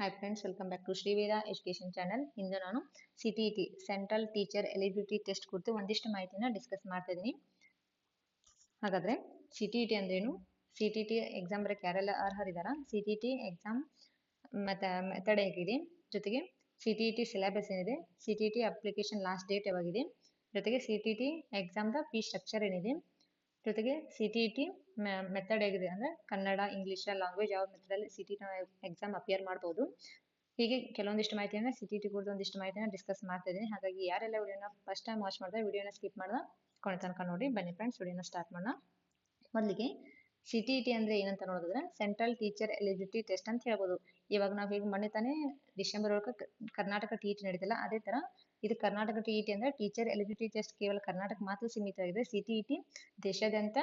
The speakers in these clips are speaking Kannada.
Hi friends welcome back to Shriveda education channel ಇಂದು ನಾನು C T T central teacher eligibility test ಕುರಿತು ಒಂದಿಷ್ಟು ಮಾಹಿತಿನ ಡಿಸ್ಕಸ್ ಮಾಡ್ತಾ ಇದ್ದೀನಿ. ಹಾಗಾದರೆ ಸಿ ಟಿ ಟಿ ಅಂದ್ರೇನು? ಸಿ ಟಿ ಟಿ ಎಕ್ಸಾಮ್ ಬರೋಕ್ಕೆ ಯಾರೆಲ್ಲ ಅರ್ಹರಿದ್ದಾರಾ? ಸಿ ಟಿ ಟಿ ಎಕ್ಸಾಮ್ ಮತ್ತು ಮೆಥಡ್ ಹೇಗಿದೆ? ಜೊತೆಗೆ ಸಿ ಟಿ ಟಿ ಸಿಲೆಬಸ್ ಏನಿದೆ? C T T application last date ಯಾವಾಗಿದೆ? ಜೊತೆಗೆ ಸಿ ಟಿ ಟಿ ಎಕ್ಸಾಮ್ದ ಫೀ ಸ್ಟ್ರಕ್ಚರ್ ಏನಿದೆ? ಜೊತೆಗೆ ಸಿ ಟಿ ಟಿ ಮೆಥಡ್ ಹೇಗಿದೆ ಅಂದರೆ ಕನ್ನಡ ಇಂಗ್ಲೀಷ್ ಲ್ಯಾಂಗ್ವೇಜ್ ಯಾವ ಮೆಥಡಲ್ಲಿ ಸಿ ಟಿ ಎಕ್ಸಾಮ್ ಅಪಿಯರ್ ಮಾಡ್ಬೋದು. ಹೀಗೆ ಕೆಲವೊಂದಿಷ್ಟು ಮಾಹಿತಿಯನ್ನು ಸಿ ಟಿ ಟಿ ಕುರಿತು ಒಂದಿಷ್ಟು ಮಾಹಿತಿಯನ್ನು ಡಿಸ್ಕಸ್ ಮಾಡ್ತಾ ಇದ್ದೀನಿ. ಹಾಗಾಗಿ ಯಾರೆಲ್ಲ ವಿಡಿಯೋನ ಫಸ್ಟ್ ಟೈಮ್ ವಾಚ್ ಮಾಡಿದ್ರೆ ವಿಡಿಯೋನ ಸ್ಕಿಪ್ ಮಾಡ್ದ ಕೊನೆ ತನಕ ನೋಡಿ. ಬನ್ನಿ ಫ್ರೆಂಡ್ಸ್ ವಿಡಿಯೋನ ಸ್ಟಾರ್ಟ್ ಮಾಡೋಣ. ಮೊದಲಿಗೆ ಸಿ ಟಿ ಟಿ ಅಂದರೆ ಏನಂತ ನೋಡಿದ್ರೆ ಸೆಂಟ್ರಲ್ ಟೀಚರ್ ಎಲಿಜಿಬಿಲಿಟಿ ಟೆಸ್ಟ್ ಅಂತ ಹೇಳ್ಬೋದು. ಇವಾಗ ನಾವು ಹೀಗೆ ಮೊನ್ನೆ ತಾನೇ ಡಿಸೆಂಬರ್ ಒಳಗೆ ಕರ್ನಾಟಕ ಟಿ ಟಿ ನಡೀತಲ್ಲ, ಅದೇ ಥರ ಇದು ಕರ್ನಾಟಕ ಟಿ ಇ ಟಿ ಅಂದರೆ ಟೀಚರ್ ಎಲಿಜಿಬಿಲಿಟಿ ಟೆಸ್ಟ್ ಕೇವಲ ಕರ್ನಾಟಕ ಮಾತ್ರ ಸೀಮಿತವಾಗಿದೆ. ಸಿ ಟಿ ಇ ಟಿ ದೇಶಾದ್ಯಂತ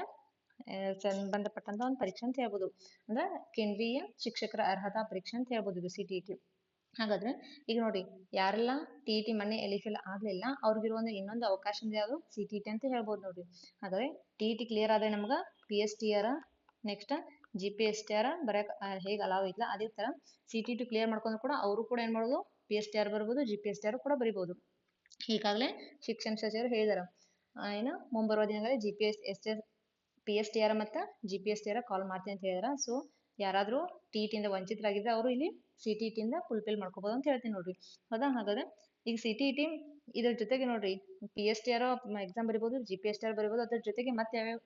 ಸಂಬಂಧಪಟ್ಟಂತ ಒಂದು ಪರೀಕ್ಷೆ ಅಂತ ಹೇಳ್ಬೋದು. ಅಂದ್ರೆ ಕೇಂದ್ರೀಯ ಶಿಕ್ಷಕರ ಅರ್ಹತಾ ಪರೀಕ್ಷೆ ಅಂತ ಹೇಳ್ಬೋದು ಇದು ಸಿ ಟಿ ಇ ಟಿ ಹಾಗಾದ್ರೆ ಈಗ ನೋಡಿ, ಯಾರೆಲ್ಲ ಟಿ ಟಿ ಮೊನ್ನೆ ಎಲಿಜಿಬಲ್ ಆಗಲಿಲ್ಲ ಅವ್ರಿಗಿರುವ ಒಂದು ಇನ್ನೊಂದು ಅವಕಾಶ ಯಾವುದು? ಸಿ ಟಿ ಟಿ ಅಂತ ಹೇಳ್ಬೋದು ನೋಡಿ. ಹಾಗಾದ್ರೆ ಟಿ ಟಿ ಕ್ಲಿಯರ್ ಆದ್ರೆ ನಮ್ಗೆ P S T R next G P S T R ಬರೋಕೆ ಹೇಗೆ ಅಲಾವ್ ಇಲ್ಲ ಅದೇ ತರ ಸಿ ಟಿ ಟಿ ಕ್ಲಿಯರ್ ಮಾಡ್ಕೊಂಡು ಕೂಡ ಅವರು ಕೂಡ ಏನು ಮಾಡ್ಬೋದು ಪಿ ಎಸ್ ಟಿ ಆರ್ ಬರ್ಬೋದು G P S T R ಕೂಡ ಬರಿಬೋದು. ಈಗಾಗಲೇ ಶಿಕ್ಷಣ ಸಚಿವರು ಹೇಳಿದಾರೆ. ಏನು, ಮುಂಬರುವ ದಿನಗಳಲ್ಲಿ G P S S P S T R ಮತ್ತು G P S T R call ಮಾಡ್ತೀನಿ ಅಂತ ಹೇಳಿದಾರೆ. ಸೊ ಯಾರಾದರೂ ಟಿ ಟಿಯಿಂದ ವಂಚಿತರಾಗಿದ್ದರೆ ಅವರು ಇಲ್ಲಿ ಸಿ ಟಿ ಟಿಯಿಂದ ಫುಲ್ಫಿಲ್ ಮಾಡ್ಕೋಬೋದು ಅಂತ ಹೇಳ್ತೀನಿ ನೋಡ್ರಿ. ಹೌದಾ? ಹಾಗಾದ್ರೆ ಈಗ ಸಿ ಟಿ ಟಿ ಇದ್ರ ಜೊತೆಗೆ ನೋಡ್ರಿ P S T R exam ಬರಿಬೋದು G P S T R ಬರಿಬೋದು, ಅದ್ರ ಜೊತೆಗೆ ಮತ್ತೆ ಯಾವ್ಯಾವ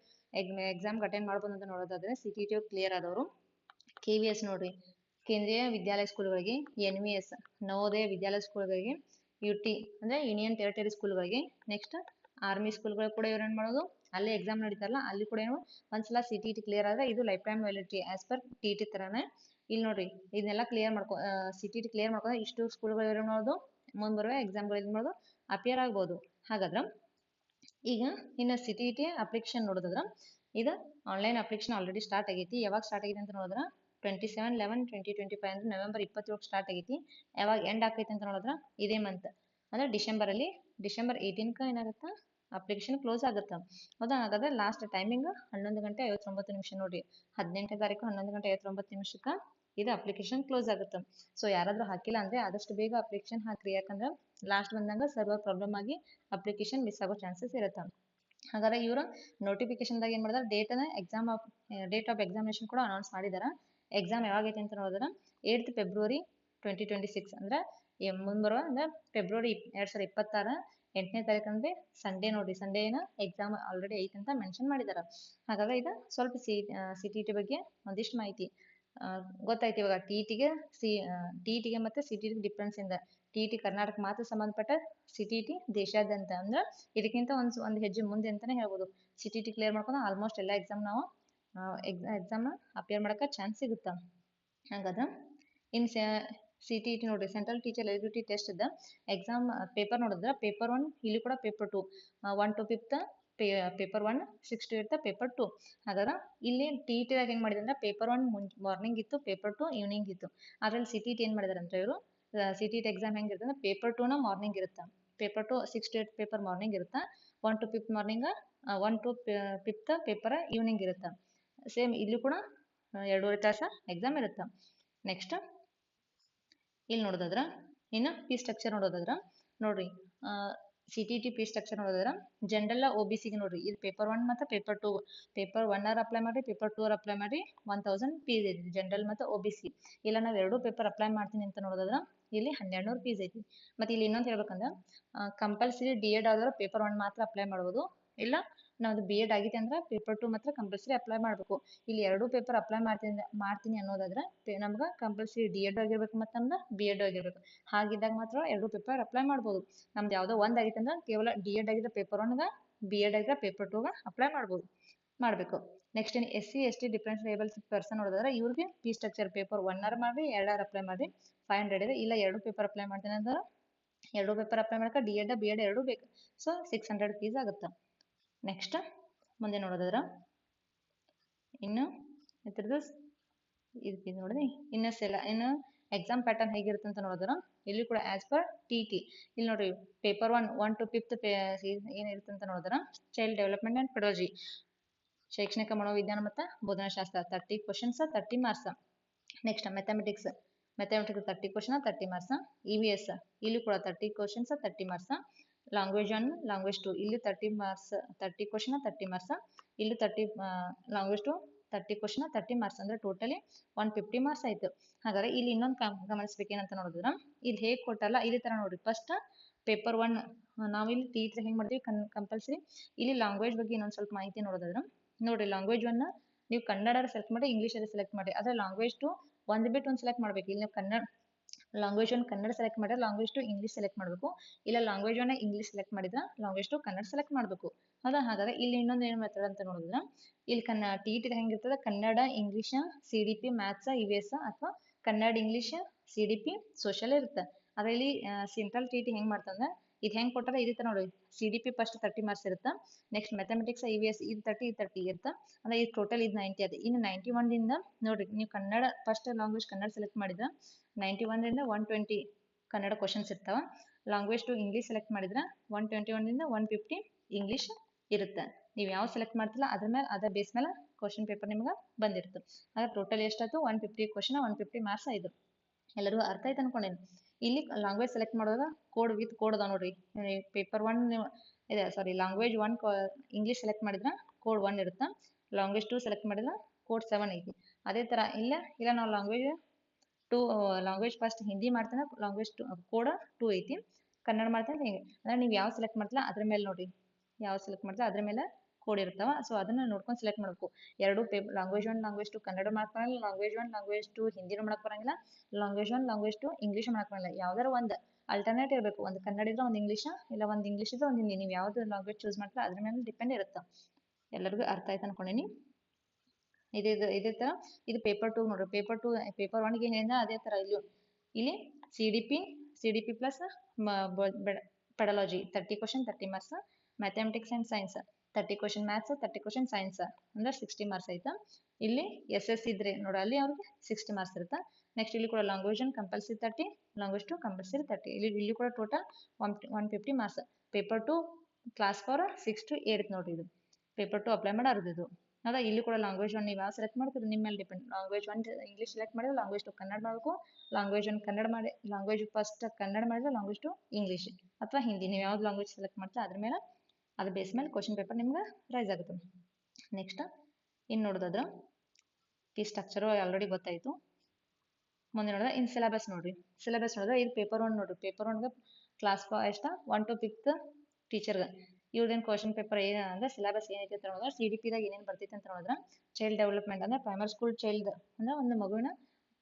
ಎಕ್ಸಾಮ್ಗೆ ಅಟೆಂಡ್ ಮಾಡ್ಬೋದು ಅಂತ ನೋಡೋದಾದ್ರೆ ಸಿ ಟಿ ಟಿ ಕ್ಲಿಯರ್ ಆದವರು ಕೆ ವಿ ಎಸ್ ನೋಡ್ರಿ. Kendriya Vidyalaya ಸ್ಕೂಲ್ಗಳಿಗೆ N V S Navodaya Vidyalaya ಸ್ಕೂಲ್ಗಳಿಗೆ U T ಅಂದರೆ ಯೂನಿಯನ್ ಟೆರಿಟರಿ ಸ್ಕೂಲ್ಗಳಿಗೆ ನೆಕ್ಸ್ಟ್ ಆರ್ಮಿ ಸ್ಕೂಲ್ಗಳು ಕೂಡ ಇವ್ರು ಏನು ಮಾಡೋದು? ಅಲ್ಲಿ ಎಕ್ಸಾಮ್ ನಡೀತಾರಲ್ಲ, ಅಲ್ಲಿ ಕೂಡ ಏನು ಒಂದ್ಸಲ ಸಿ ಟಿ ಟಿ ಕ್ಲಿಯರ್ ಆದರೆ ಇದು life time validity as per T T ಥರನೇ ಇಲ್ಲಿ ನೋಡ್ರಿ, ಇದನ್ನೆಲ್ಲ ಕ್ಲಿಯರ್ ಮಾಡ್ಕೊ ಸಿ ಟಿ ಟಿ ಕ್ಲಿಯರ್ ಮಾಡ್ಕೊಂಡ್ರೆ ಇಷ್ಟು ಸ್ಕೂಲ್ಗಳು ಇವ್ರು ಮಾಡೋದು? ಮುಂದೆ ಬರುವ ಎಕ್ಸಾಮ್ಗಳು ಇದು ಮಾಡೋದು ಅಪಿಯರ್ ಆಗ್ಬೋದು. ಹಾಗಾದ್ರೆ ಈಗ ಇನ್ನು ಸಿ ಟಿ ಟಿ ಅಪ್ಲಿಕೇಶನ್ ನೋಡೋದಾದ್ರೆ, ಇದು ಆನ್ಲೈನ್ ಅಪ್ಲಿಕೇಶನ್ ಆಲ್ರೆಡಿ ಸ್ಟಾರ್ಟ್ ಆಗೈತಿ, ಯಾವಾಗ ಸ್ಟಾರ್ಟ್ ಆಗಿದೆ ಅಂತ ನೋಡಿದ್ರೆ twenty seven eleven twenty twenty five ಅಂದ್ರೆ ನವೆಂಬರ್ ಇಪ್ಪತ್ತೇಳಕ್ಕೆ ಸ್ಟಾರ್ಟ್ ಆಗೈತಿ. ಯಾವಾಗ ಎಂಡ್ ಆಕೈತಿ ಅಂತ ನೋಡಿದ್ರೆ ಇದೇ ಮಂತ್ ಅಂದರೆ ಡಿಸೆಂಬರಲ್ಲಿ, ಡಿಸೆಂಬರ್ ಏಯ್ಟೀನ್ಗೆ ಏನಾಗುತ್ತೆ? ಅಪ್ಲಿಕೇಶನ್ ಕ್ಲೋಸ್ ಆಗುತ್ತೆ. ಹೌದಾ? ಹಾಗಾದ್ರೆ ಲಾಸ್ಟ್ ಟೈಮಿಂಗ್ ಹನ್ನೊಂದು ಗಂಟೆ ಐವತ್ತೊಂಬತ್ತು ನಿಮಿಷ ನೋಡಿ. ಹದಿನೆಂಟನೇ ತಾರೀಕು ಹನ್ನೊಂದು ಗಂಟೆ ಐವತ್ತೊಂಬತ್ತು ನಿಮಿಷಕ್ಕೆ ಇದು ಅಪ್ಲಿಕೇಶನ್ ಕ್ಲೋಸ್ ಆಗುತ್ತೆ. ಸೊ ಯಾರಾದರೂ ಹಾಕಿಲ್ಲ ಅಂದರೆ ಆದಷ್ಟು ಬೇಗ ಅಪ್ಲಿಕೇಶನ್ ಹಾಕ್ರಿ. ಯಾಕಂದ್ರೆ ಲಾಸ್ಟ್ ಬಂದಾಗ ಸರ್ವರ್ ಪ್ರಾಬ್ಲಮ್ ಆಗಿ ಅಪ್ಲಿಕೇಶನ್ ಮಿಸ್ ಆಗೋ ಚಾನ್ಸಸ್ ಇರುತ್ತೆ. ಹಾಗಾದ್ರೆ ಇವರು ನೋಟಿಫಿಕೇಶನ್ದಾಗ ಏನು ಮಾಡಿದಾರೆ? ಡೇಟನ್ನ exam of date of examination ಕೂಡ ಅನೌನ್ಸ್ ಮಾಡಿದಾರೆ. ಎಕ್ಸಾಮ್ ಯಾವಾಗೈತೆ ಅಂತ ನೋಡಿದ್ರೆ eighth February twenty twenty six ಅಂದ್ರೆ ಮುಂಬರುವ ಅಂದ್ರೆ ಫೆಬ್ರವರಿ ಎರಡು ಸಾವಿರದ ಇಪ್ಪತ್ತಾರ ಎಂಟನೇ ತಾರೀಕು ಅಂದ್ರೆ ಸಂಡೇ ನೋಡಿ ಸಂಡೇನ ಎಕ್ಸಾಮ್ ಆಲ್ರೆಡಿ ಐತೆ ಅಂತ ಮೆನ್ಷನ್ ಮಾಡಿದಾರ. ಹಾಗಾಗಿ ಇದು ಸ್ವಲ್ಪ ಸಿ ಸಿ ಟಿ ಟಿ ಬಗ್ಗೆ ಒಂದಿಷ್ಟು ಮಾಹಿತಿ. ಗೊತ್ತಾಯ್ತು ಇವಾಗ ಟಿ ಟಿಗೆ ಸಿ ಟಿ ಟಿಗೆ ಮತ್ತೆ ಸಿ ಟಿ ಡಿಫ್ರೆನ್ಸ್ ಇಂದ. ಟಿ ಟಿ ಕರ್ನಾಟಕ ಮಾತ್ರ ಸಂಬಂಧಪಟ್ಟ ಸಿ ಟಿ ಟಿ ದೇಶಾದ್ಯಂತ ಅಂದ್ರೆ ಇದಕ್ಕಿಂತ ಒಂದು ಒಂದು ಹೆಜ್ಜೆ ಮುಂದೆ ಅಂತಾನೆ ಹೇಳ್ಬೋದು. ಸಿ ಟಿ ಟಿ ಕ್ಲಿಯರ್ ಮಾಡ್ಕೊಂಡು ಆಲ್ಮೋಸ್ಟ್ ಎಲ್ಲ ಎಕ್ಸಾಮ್ ನಾವು ಎಕ್ಸಾಮ್ನ ಅಪಿಯರ್ ಮಾಡಕ್ಕೆ ಚಾನ್ಸ್ ಸಿಗುತ್ತೆ? ಹಾಗಾದ್ರೆ ಇನ್ನು ಸಿ ಟಿ ಟಿ ನೋಡಿರಿ ಸೆಂಟ್ರಲ್ ಟೀಚರ್ ಎಲಿಜಿಬಿಲಿಟಿ ಟೆಸ್ಟ್ ಇದ್ದ ಎಕ್ಸಾಮ್ ಪೇಪರ್ ನೋಡಿದ್ರೆ ಪೇಪರ್ ಒನ್ ಇಲ್ಲಿ ಕೂಡ paper two one to fifth pay paper one six to ಇರ್ತಾ ಪೇಪರ್ ಟು ಹಾಗಾದ್ರೆ ಇಲ್ಲಿ ಟಿ ಟಿ ದಾಗ ಹೆಂಗೆ ಮಾಡಿದ್ರೆ ಪೇಪರ್ ಒನ್ ಮಾರ್ನಿಂಗ್ ಇತ್ತು ಪೇಪರ್ ಟು ಈವ್ನಿಂಗ್ ಇತ್ತು. ಅದ್ರಲ್ಲಿ ಸಿ ಟಿ ಏನು ಮಾಡಿದಾರೆ ಅಂದ್ರೆ ಇವರು ಸಿ ಟಿ ಟಿ ಎಕ್ಸಾಮ್ ಹೆಂಗಿರುತ್ತೆ ಅಂದ್ರೆ ಪೇಪರ್ ಟೂನ ಮಾರ್ನಿಂಗ್ ಇರುತ್ತೆ? Paper two six to eight paper morning ಇರುತ್ತೆ? One to fifth morning one to fifth paper evening ಇರುತ್ತೆ? ಸೇಮ್ ಇಲ್ಲಿ ಕೂಡ ಎರಡೂವರೆ ತಾಸ ಎಕ್ಸಾಮ್ ಇರುತ್ತೆ. ನೆಕ್ಸ್ಟ್ ಇಲ್ಲಿ ನೋಡೋದಾದ್ರೆ, ಇನ್ನು ಪಿ ಸ್ಟ್ರಕ್ಚರ್ ನೋಡೋದಾದ್ರೆ, ನೋಡ್ರಿ C T T fee structure ನೋಡೋದಾದ್ರೆ ಜನರಲ್ ಒ ಬಿ ಸಿಗೆ ನೋಡ್ರಿ, ಇದು ಪೇಪರ್ ಒನ್ ಮತ್ತು paper two paper one or apply ಮಾಡಿ ಪೇಪರ್ ಟೂ ಆರ್ ಅಪ್ಲೈ ಮಾಡಿ ಒನ್ ತೌಸಂಡ್ ಫೀಸ್ ಐತಿ ಜನರಲ್ ಮತ್ತು ಒ ಬಿ ಸಿ ಇಲ್ಲ ನಾವು ಎರಡೂ ಪೇಪರ್ ಅಪ್ಲೈ ಮಾಡ್ತೀನಿ ಅಂತ ನೋಡೋದಾದ್ರೆ, ಇಲ್ಲಿ ಹನ್ನೆರಡು ನೂರು ಫೀಸ್ ಐತಿ. ಮತ್ತು ಇಲ್ಲಿ ಇನ್ನೊಂದು ಹೇಳ್ಬೇಕಂದ್ರೆ ಕಂಪಲ್ಸರಿ ಡಿ ಎಡ್ ಆದ್ರೆ ಪೇಪರ್ ಒನ್ ಮಾತ್ರ ಅಪ್ಲೈ ಮಾಡ್ಬೋದು, ಇಲ್ಲ ನಮ್ಮದು ಬಿ ಎಡ್ ಆಗಿದೆ ಅಂದ್ರೆ ಪೇಪರ್ ಟು ಮಾತ್ರ ಕಂಪಲ್ಸರಿ ಅಪ್ಲೈ ಮಾಡಬೇಕು. ಇಲ್ಲಿ ಎರಡೂ ಪೇಪರ್ ಅಪ್ಲೈ ಮಾಡ್ತೀನಿ ಮಾಡ್ತೀನಿ ಅನ್ನೋದಾದ್ರೆ ನಮ್ಗೆ ಕಂಪಲ್ಸರಿ ಡಿ ಎಡ್ ಆಗಿರ್ಬೇಕು ಮತ್ತು ನಮ್ದು ಬಿ ಎಡ್ ಆಗಿರ್ಬೇಕು. ಹಾಗಿದ್ದಾಗ ಮಾತ್ರ ಎರಡೂ ಪೇಪರ್ ಅಪ್ಲೈ ಮಾಡ್ಬೋದು. ನಮ್ದು ಯಾವುದೋ ಒಂದು ಆಗಿತ್ತು ಅಂದ್ರೆ ಕೇವಲ ಡಿ ಎಡ್ ಆಗಿದ್ದ ಪೇಪರ್ ಒನ್ಗೆ ಬಿ ಎಡ್ ಆಗಿದ್ರೆ ಪೇಪರ್ ಟೂಗೆ ಅಪ್ಲೈ ಮಾಡ್ಬೋದು, ಮಾಡಬೇಕು. ನೆಕ್ಸ್ಟ್ ಏನು S C S T difference labels person ನೋಡಿದ್ರೆ ಇವ್ರಿಗೆ fee structure paper one or ಮಾಡಿ, ಎರಡು ಆರ್ ಅಪ್ಲೈ ಮಾಡಿ ಫೈವ್ ಹಂಡ್ರೆಡ್ ಇದೆ. ಇಲ್ಲ ಎರಡು ಪೇಪರ್ ಅಪ್ಲೈ ಮಾಡ್ತೀನಿ ಅಂದ್ರೆ ಎರಡು ಪೇಪರ್ ಅಪ್ಲೈ ಮಾಡಕ್ಕೆ ಡಿ ಎಡ್ ಬಿ ಎಡ್ ಎರಡೂ ಬೇಕು. ಸೊ ಸಿಕ್ಸ್ ಹಂಡ್ರೆಡ್ ಫೀಸ್ ಆಗುತ್ತೆ. ನೆಕ್ಸ್ಟ್ ಮುಂದೆ ನೋಡೋದಾದ್ರೆ, ಇನ್ನು ಇದ್ರದ್ದು ಇದು ನೋಡಿದ್ರಿ ಇನ್ನು ಸೆಲ, ಇನ್ನು ಎಕ್ಸಾಮ್ ಪ್ಯಾಟರ್ನ್ ಹೇಗಿರುತ್ತೆ ಅಂತ ನೋಡಿದ್ರೆ ಇಲ್ಲಿ ಕೂಡ ಆಸ್ ಪರ್ ಟಿ ಟಿ ಇಲ್ಲಿ ನೋಡ್ರಿ paper one one to fifth ಏನಿರುತ್ತೆ ಅಂತ ನೋಡಿದ್ರೆ ಚೈಲ್ಡ್ ಡೆವಲಪ್ಮೆಂಟ್ ಆ್ಯಂಡ್ ಪೆಡಾಲಜಿ ಶೈಕ್ಷಣಿಕ ಮನೋವಿಜ್ಞಾನ ಮತ್ತು ಬೋಧನಾಶಾಸ್ತ್ರ thirty questions thirty marks next mathematics mathematics thirty question thirty marks E V S ಇಲ್ಲಿ ಕೂಡ thirty questions thirty marks language one language two ಇಲ್ಲಿ thirty marks thirty question thirty marks ಇಲ್ಲಿ thirty language two thirty question thirty marks ಅಂದ್ರೆ ಟೋಟಲಿ ಒನ್ ಫಿಫ್ಟಿ ಮಾರ್ಕ್ಸ್ ಆಯ್ತು. ಹಾಗಾದ್ರೆ ಇಲ್ಲಿ ಇನ್ನೊಂದು ಗಮನಿಸ್ಬೇಕೇನಂತ ನೋಡಿದ್ರ? ಇಲ್ಲಿ ಹೇಗೆ ಕೊಟ್ಟಲ್ಲ ಇಲ್ಲಿ ತರ ನೋಡ್ರಿ. ಫಸ್ಟ್ ಪೇಪರ್ ಒನ್ ನಾವಿಲ್ಲಿ ಇಲ್ಲಿ ಟೀಚರ್ ಹೆಂಗ್ ಮಾಡ್ತೀವಿ ಕನ್ ಕಂಪಲ್ಸರಿ ಇಲ್ಲಿ ಲ್ಯಾಂಗ್ವೇಜ್ ಬಗ್ಗೆ ಇನ್ನೊಂದು ಸ್ವಲ್ಪ ಮಾಹಿತಿ ನೋಡೋದಾದ್ರೆ, ನೋಡ್ರಿ ಲ್ಯಾಂಗ್ವೇಜ್ ಒನ್ ನೀವು ಕನ್ನಡ ಸೆಲೆಕ್ಟ್ ಮಾಡಿ ಇಂಗ್ಲೀಷ್ ಸೆಲೆಕ್ಟ್ ಮಾಡಿ. ಅದ್ರ ಲ್ಯಾಂಗ್ವೇಜ್ ಟು ಒಂದ್ ಬಿಟ್ಟು ಒಂದು ಸೆಲೆಕ್ಟ್ ಮಾಡ್ಬೇಕು. ಇಲ್ಲಿ ನೀವು Kannada language one Kannada select ಮಾಡಿದ್ರೆ ಲಾಂಗ್ವೇಜ್ ಟು ಇಂಗ್ಲೀಷ್ ಸೆಲೆಕ್ಟ್ ಮಾಡಬೇಕು. ಇಲ್ಲ ಲಾಂಗ್ವೇಜ್ ಒನ್ ಇಂಗ್ಲೀಷ್ ಸೆಲೆಕ್ಟ್ ಮಾಡಿದ್ರೆ ಲಾಂಗ್ವೇಜ್ ಟು ಕನ್ನಡ ಸೆಲೆಕ್ಟ್ ಮಾಡಬೇಕು. ಹೌದಾ ಹಾಗಾದ್ರೆ ಇಲ್ಲಿ ಇನ್ನೊಂದು ಏನು ಮೆಥಡ್ ಅಂತ ನೋಡಿದ್ರೆ ಇಲ್ಲಿ ಕನ್ನ T T ಹೆಂಗಿರ್ತದೆ Kannada English C D P maths E V S ಅಥವಾ Kannada English C D P social ಇರುತ್ತೆ. ಅದ್ರಲ್ಲಿ ಸಿಂಪಲ್ ಟಿ ಟಿ ಹೆಂಗ್ ಮಾಡ್ತಂದ್ರೆ ಇದು ಹೆಂಗೆ ಕೊಟ್ಟಾರ? ಇದೇ ತರ ನೋಡಿ C D P first thirty marks ಇರುತ್ತೆ next mathematics E V S ಇದು ತರ್ಟಿ ಇದು ತರ್ಟಿ ಇರುತ್ತೆ. ಅಂದ್ರೆ ಇದು ಟೋಟಲ್ ಇದು ನೈಂಟಿ ಅದು. ಇನ್ನು ನೈಂಟಿ ಒನ್ದಿಂದ ನೋಡಿ ನೀವು Kannada first language Kannada select ಮಾಡಿದ್ರೆ ನೈಂಟಿ ಒನ್ರಿಂದ ಒನ್ ಟ್ವೆಂಟಿ ಕನ್ನಡ ಕ್ವಶನ್ಸ್ ಇರ್ತಾವ. ಲಾಂಗ್ವೇಜ್ ಟು ಇಂಗ್ಲೀಷ್ ಸೆಲೆಕ್ಟ್ ಮಾಡಿದ್ರೆ ಒನ್ ಟ್ವೆಂಟಿ ಒನ್ದಿಂದ ಒನ್ ಫಿಫ್ಟಿ ಇಂಗ್ಲೀಷ್ ಇರುತ್ತೆ. ನೀವು ಯಾವ ಸೆಲೆಕ್ಟ್ ಮಾಡ್ತಿಲ್ಲ, ಅದ್ರ ಮೇಲೆ ಅದ್ರ ಬೇಸ್ ಮೇಲೆ ಕ್ವಶನ್ ಪೇಪರ್ ನಿಮ್ಗೆ ಬಂದಿರುತ್ತೆ. ಆದ್ರೆ ಟೋಟಲ್ ಎಷ್ಟಾಯ್ತು one fifty question one fifty marks ಆಯ್ತು ಎಲ್ಲರಿಗೂ ಅರ್ಥ ಆಯ್ತು ಅನ್ಕೊಂಡೇನಿ. ಇಲ್ಲಿ ಲ್ಯಾಂಗ್ವೇಜ್ ಸೆಲೆಕ್ಟ್ ಮಾಡೋದ ಕೋಡ್ ವಿತ್ ಕೋಡ್ ಅದ ನೋಡ್ರಿ. ಪೇಪರ್ ಒನ್ ಇದೆ sorry language one English select ಮಾಡಿದ್ರೆ ಕೋಡ್ ಒನ್ ಇರುತ್ತೆ? ಲ್ಯಾಂಗ್ವೇಜ್ ಟು ಸೆಲೆಕ್ಟ್ ಮಾಡಿದ್ರೆ ಕೋಡ್ ಸೆವೆನ್ ಐತಿ. ಅದೇ ಥರ ಇಲ್ಲ ಇಲ್ಲ ನಾವು language two language first Hindi ಮಾಡ್ತಾನೆ ಲ್ಯಾಂಗ್ವೇಜ್ ಟು ಕೋಡ್ ಟೂ ಐತಿ. ಕನ್ನಡ ಮಾಡ್ತಾನೆ ಹಿಂಗೆ ಅಂದ್ರೆ ನೀವು ಯಾವ ಸೆಲೆಕ್ಟ್ ಮಾಡ್ತಿಲ್ಲ ಅದ್ರ ಮೇಲೆ ನೋಡಿ ಯಾವ ಸೆಲೆಕ್ಟ್ ಮಾಡ್ತೀರಾ ಅದ್ರ ಮೇಲೆ ಕೋಡ್ ಇರ್ತಾವ. ಸೊ ಅದನ್ನ ನೋಡ್ಕೊಂಡು ಸೆಲೆಕ್ಟ್ ಮಾಡಬೇಕು. ಎರಡು pay language one language two Kannada ಮಾಡಕ್ ಬರಂಗಿಲ್ಲ ಲ್ಯಾಂಗ್ವೇಜ್ ಒನ್ ಲ್ಯಾಂಗ್ವೇಜ್ ಟು ಹಿಂದಿನೂ ಮಾಡಕ್ ಬರಂಗಿಲ್ಲ language one language two English ಮಾಡಕ್ ಬರಂಗಿಲ್ಲ. ಯಾವ್ದಾರ ಒಂದು ಅಲ್ಟರ್ನೇಟ್ ಇರಬೇಕು. ಒಂದು ಕನ್ನಡ ಇದ್ರೆ ಒಂದು ಇಂಗ್ಲೀಷ್ ಇಲ್ಲ ಒಂದು ಇಂಗ್ಲೀಷ್ ಇದ್ರೆ ಒಂದು ಹಿಂದಿ. ನೀವು ಯಾವ್ದು ಲ್ಯಾಂಗ್ವೇಜ್ ಚೂಸ್ ಮಾಡ್ತೀರಾ, ಅದ್ರ ಮೇಲೆ ಡಿಪೆಂಡ್ ಇರುತ್ತೆ. ಎಲ್ಲರಿಗೂ ಅರ್ಥ ಆಯ್ತು ಅನ್ಕೊಂಡೀನಿ. ಇದೇ ಇದೇ ತರ. ಇದು ಪೇಪರ್ ಟು ನೋಡ್ರಿ. ಪೇಪರ್ ಟು ಪೇಪರ್ ಒನ್ಗೆ ಏನಿದೆ, ಅದೇ ತರ ಇಲ್ಲಿ. ಇಲ್ಲಿ C D P C D P plus pedagogy thirty question thirty marks mathematics and science thirty question maths thirty question science ಅಂದ್ರೆ ಸಿಕ್ಸ್ಟಿ ಮಾರ್ಕ್ಸ್ ಆಯ್ತಾ ಇಲ್ಲಿ ಎಸ್ ಎಸ್ ಇದ್ರೆ ನೋಡಿ, ಅಲ್ಲಿ ಅವ್ರಿಗೆ ಸಿಕ್ಸ್ಟಿ ಮಾರ್ಕ್ಸ್ ಇರುತ್ತೆ. ನೆಕ್ಸ್ಟ್ ಇಲ್ಲಿ ಕೂಡ language one compulsory thirty language two compulsory thirty ಇಲ್ಲಿ ಇಲ್ಲಿ ಕೂಡ total one one fifty marks paper two class for six to eight ನೋಡ್ರಿ ಇದು. ಪೇಪರ್ ಟು ಅಪ್ಲೈ ಮಾಡೋದು ಇದು. ಹೌದಾ? ಇಲ್ಲಿ ಕೂಡ ಲ್ಯಾಂಗ್ವೇಜ್ ಒನ್ ನೀವು ಯಾವ ಸೆಲೆಕ್ಟ್ ಮಾಡ್ತೀರಿ? ನಿಮ್ಮ ಮೇಲೆ depend language one English select ಮಾಡಿದ್ರೆ ಲಾಂಗ್ವೇಜ್ ಟು ಕನ್ನಡ ಮಾಡಬೇಕು. ಲ್ಯಾಂಗ್ವೇಜ್ ಒನ್ ಕನ್ನಡ ಮಾಡಿ ಲ್ಯಾಂಗ್ವೇಜ್ ಫಸ್ಟ್ ಕನ್ನಡ ಮಾಡಿದ್ರೆ ಲ್ಯಾಂಗ್ವೇಜ್ ಟು ಇಂಗ್ಲೀಷ್ ಅಥವಾ ಹಿಂದಿ. ನೀವು ಯಾವ್ದು ಲಾಂಗ್ವೇಜ್ ಸೆಲೆಕ್ಟ್ ಮಾಡ್ತೀರಾ ಅದ್ರ ಮೇಲೆ ಅದ್ರ ಬೇಸ್ ಮೇಲೆ ಕ್ವಶನ್ ಪೇಪರ್ ನಿಮ್ಗೆ ರೈಸ್ ಆಗುತ್ತೆ. ನೆಕ್ಸ್ಟ್ ಇನ್ನು ನೋಡೋದಾದ್ರೆ ಈ ಸ್ಟ್ರಕ್ಚರು ಆಲ್ರೆಡಿ ಗೊತ್ತಾಯಿತು. ಮುಂದೆ ನೋಡಿದ್ರೆ ಇನ್ ಸಿಲೆಬಸ್ ನೋಡ್ರಿ. ಸಿಲೆಬಸ್ ನೋಡಿದ್ರೆ ಇದು ಪೇಪರ್ ಒನ್ ನೋಡ್ರಿ. ಪೇಪರ್ ಒನ್ಗೆ ಕ್ಲಾಸ್ ಎಷ್ಟ? ಒನ್ ಟು ಫಿಫ್ತ್ ಟೀಚರ್ಗೆ ಇವ್ರದೇನು ಕ್ವಶನ್ ಪೇಪರ್ ಏನು ಅಂದ್ರೆ ಸಿಲೆಬಸ್ ಏನೈತೆ ಅಂತ ನೋಡಿದ್ರೆ ಸಿ ಡಿ ಪಿದಾಗ ಏನೇನು ಬರ್ತೈತೆ ಅಂತ ನೋಡಿದ್ರೆ ಚೈಲ್ಡ್ ಡೆವಲಪ್ಮೆಂಟ್ ಅಂದ್ರೆ ಪ್ರೈಮರಿ ಸ್ಕೂಲ್ ಚೈಲ್ಡ್ ಅಂದ್ರೆ ಒಂದು ಮಗುವಿನ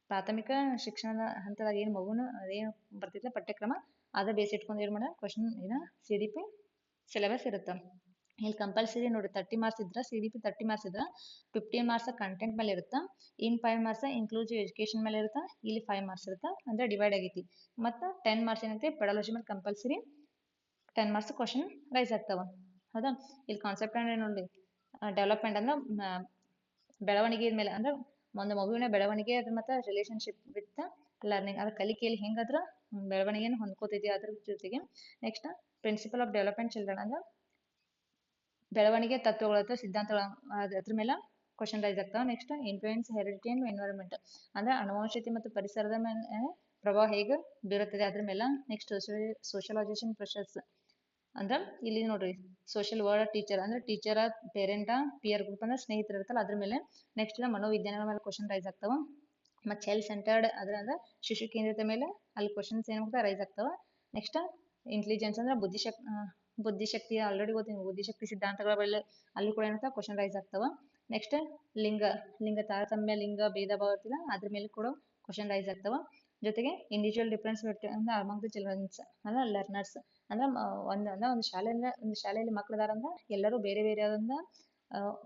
ಪ್ರಾಥಮಿಕ ಶಿಕ್ಷಣದ ಹಂತದಾಗ ಏನು ಮಗುನ ಏನು ಬರ್ತೈತೆ ಪಠ್ಯಕ್ರಮ, ಅದ ಬೇಸ್ ಇಟ್ಕೊಂಡು ಏನು ಮಾಡೋಣ ಕ್ವಶನ್ ಇದು ಸಿ ಡಿ ಪಿ ಸಿಲೆಬಸ್ ಇರುತ್ತೆ ಇಲ್ಲಿ ಕಂಪಲ್ಸರಿ ನೋಡಿ ತರ್ಟಿ ಮಾರ್ಕ್ಸ್ ಇದ್ರೆ C D P thirty marks ಇದ್ರೆ ಫಿಫ್ಟೀನ್ ಮಾರ್ಕ್ಸ್ ಕಂಟೆಂಟ್ ಮೇಲೆ ಇರುತ್ತೆ ಇನ್ ಫೈವ್ ಮಾರ್ಕ್ಸ್ ಇನ್ಕ್ಲೂಸಿವ್ ಎಜುಕೇಶನ್ ಮೇಲೆ ಇರುತ್ತೆ ಇಲ್ಲಿ ಫೈವ್ ಮಾರ್ಕ್ಸ್ ಇರುತ್ತೆ ಅಂದ್ರೆ ಡಿವೈಡ್ ಆಗೈತಿ ಮತ್ತು ಟೆನ್ ಮಾರ್ಕ್ಸ್ ಏನೈತಿ ಪೆಡಾಲಜಿ ಮೇಲೆ compulsory ten marks question raise ಆಗ್ತಾವ ಹೌದಾ ಇಲ್ಲಿ ಕಾನ್ಸೆಪ್ಟ್ ಅಂದ್ರೆ ನೋಡಿ ಡೆವಲಪ್ಮೆಂಟ್ ಅಂದ್ರೆ ಬೆಳವಣಿಗೆ ಮೇಲೆ, ಅಂದ್ರೆ ಒಂದು ಮಗುವಿನ ಬೆಳವಣಿಗೆ ಅದ್ರ ಮತ್ತು ರಿಲೇಶನ್ಶಿಪ್ ವಿತ್ ಲರ್ನಿಂಗ್ ಅದ್ರ ಕಲಿಕೆಯಲ್ಲಿ ಹೆಂಗಾದ್ರ ಬೆಳವಣಿಗೆಯನ್ನು ಹೊಂದ್ಕೋತಿದ್ವಿ ಅದ್ರ ಜೊತೆಗೆ next principle of development children ಅಂದ್ರೆ ಬೆಳವಣಿಗೆ ತತ್ವಗಳ ಅಥವಾ ಸಿದ್ಧಾಂತಗಳ ಅದ್ರ ಮೇಲೆ ಕ್ವಶನ್ ರೈಸ್ ಆಗ್ತಾವ. Next influence heredity and environment ಅಂದ್ರೆ ಅನುವಂಶತೆ ಮತ್ತು ಪರಿಸರದ ಮೇಲೆ ಪ್ರಭಾವ ಹೇಗೆ ಬೀರುತ್ತದೆ ಅದ್ರ ಮೇಲೆ ನೆಕ್ಸ್ಟ್ ಸೋಷಿಯಲೈಸೇಷನ್ ಪ್ರೆಷರ್ಸ್ ಅಂದ್ರೆ ಇಲ್ಲಿ ನೋಡ್ರಿ ಸೋಷಿಯಲ್ ವರ್ಡ್ ಟೀಚರ್ ಅಂದ್ರೆ ಟೀಚರ್ ಪೇರೆಂಟ ಪಿಯರ್ ಗ್ರೂಪ್ ಅಂದ್ರೆ ಸ್ನೇಹಿತರು ಇರ್ತಲ್ಲ ಅದ್ರ ಮೇಲೆ ನೆಕ್ಸ್ಟ್ ಮನೋವಿಜ್ಞಾನಗಳ ಮೇಲೆ ಕ್ವಶನ್ ರೈಸ್ ಆಗ್ತಾವ. ಮತ್ತೆ ಚೈಲ್ಡ್ ಸೆಂಟರ್ಡ್ ಅದ್ರ ಅಂದ್ರೆ ಶಿಶು ಕೇಂದ್ರದ ಮೇಲೆ ಅಲ್ಲಿ ಕ್ವಶನ್ಸ್ ಏನು ರೈಸ್ ಆಗ್ತಾವ. ನೆಕ್ಸ್ಟ್ ಇಂಟೆಲಿಜೆನ್ಸ್ ಅಂದ್ರೆ ಬುದ್ಧಿಶಕ್ ಬುದ್ಧಿಶಕ್ತಿ ಆಲ್ರೆಡಿ ಗೊತ್ತಿದೆ ಬುದ್ಧಿಶಕ್ತಿ ಸಿದ್ಧಾಂತಗಳ ಮೇಲೆ ಅಲ್ಲಿ ಕೂಡ ಏನಂತ ಕ್ವಶನ್ ರೈಸ್ ಆಗ್ತಾವ. ನೆಕ್ಸ್ಟ್ ಲಿಂಗ ಲಿಂಗ ತಾರತಮ್ಯ, ಲಿಂಗ ಭೇದ ಭಾವ ಇರ್ತಿಲ್ಲ, ಅದ್ರ ಮೇಲೆ ಕೂಡ ಕ್ವಶನ್ ರೈಸ್ ಆಗ್ತಾವ. ಜೊತೆಗೆ ಇಂಡಿವಿಜುವಲ್ ಡಿಫ್ರೆನ್ಸ್ ಅಂದ್ರೆ ಅಮಂಗ್ ದ ಚಿಲ್ಡ್ರನ್ಸ್ ಅಂದ್ರೆ ಲರ್ನರ್ಸ್ ಅಂದ್ರೆ ಒಂದು ಅಂದ್ರೆ ಒಂದು ಶಾಲೆಯಿಂದ, ಒಂದು ಶಾಲೆಯಲ್ಲಿ ಮಕ್ಳದಾರ ಅಂದ್ರೆ ಎಲ್ಲರೂ ಬೇರೆ ಬೇರೆ ಆದಂದ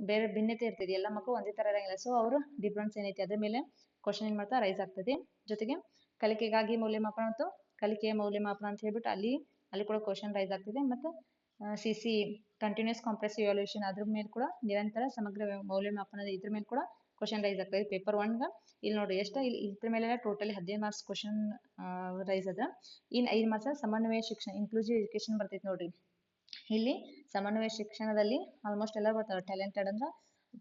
ಬೇರೆ ಭಿನ್ನತೆ ಇರ್ತದೆ. ಎಲ್ಲ ಮಕ್ಕಳು ಒಂದೇ ತರ ಇರಂಗಿಲ್ಲ. ಸೊ ಅವರು ಡಿಫ್ರೆನ್ಸ್ ಏನೈತಿ? ಅದ್ರ ಮೇಲೆ ಕ್ವಶನ್ ಏನು ಮಾಡ್ತಾ ರೈಸ್ ಆಗ್ತದೆ. ಜೊತೆಗೆ ಕಲಿಕೆಗಾಗಿ ಮೌಲ್ಯಮಾಪನ ಮತ್ತು ಕಲಿಕೆಯ ಮೌಲ್ಯಮಾಪನ ಅಂತ ಹೇಳ್ಬಿಟ್ಟು ಅಲ್ಲಿ ಅಲ್ಲಿ ಕೂಡ ಕ್ವಶನ್ ರೈಸ್ ಆಗ್ತಿದೆ. ಮತ್ತು C C continuous compress evaluation ಅದ್ರ ಮೇಲೆ ಕೂಡ ನಿರಂತರ ಸಮಗ್ರ ಮೌಲ್ಯಮಾಪನದ ಇದ್ರ ಮೇಲೆ ಕೂಡ ಕ್ವಶನ್ ರೈಸ್ ಆಗ್ತದೆ ಪೇಪರ್ ಒನ್ಗೆ ಇಲ್ಲಿ ನೋಡಿ, ಎಷ್ಟು ಇಲ್ಲಿ ಇದ್ರ ಮೇಲೆ ಟೋಟಲಿ ಹದಿನೈದು ಮಾರ್ಕ್ಸ್ ಕ್ವಶನ್ ರೈಸ್ ಅದ. ಇನ್ನು ಐದು ಮಾರ್ಕ್ಸ್ ಸಮನ್ವಯ ಶಿಕ್ಷಣ ಇನ್ಕ್ಲೂಸಿವ್ ಎಜುಕೇಶನ್ ಬರ್ತೈತೆ ನೋಡ್ರಿ. ಇಲ್ಲಿ ಸಮನ್ವಯ ಶಿಕ್ಷಣದಲ್ಲಿ ಆಲ್ಮೋಸ್ಟ್ ಎಲ್ಲ ಬರ್ತಾರೆ. ಟ್ಯಾಲೆಂಟೆಡ್ ಅಂದ್ರೆ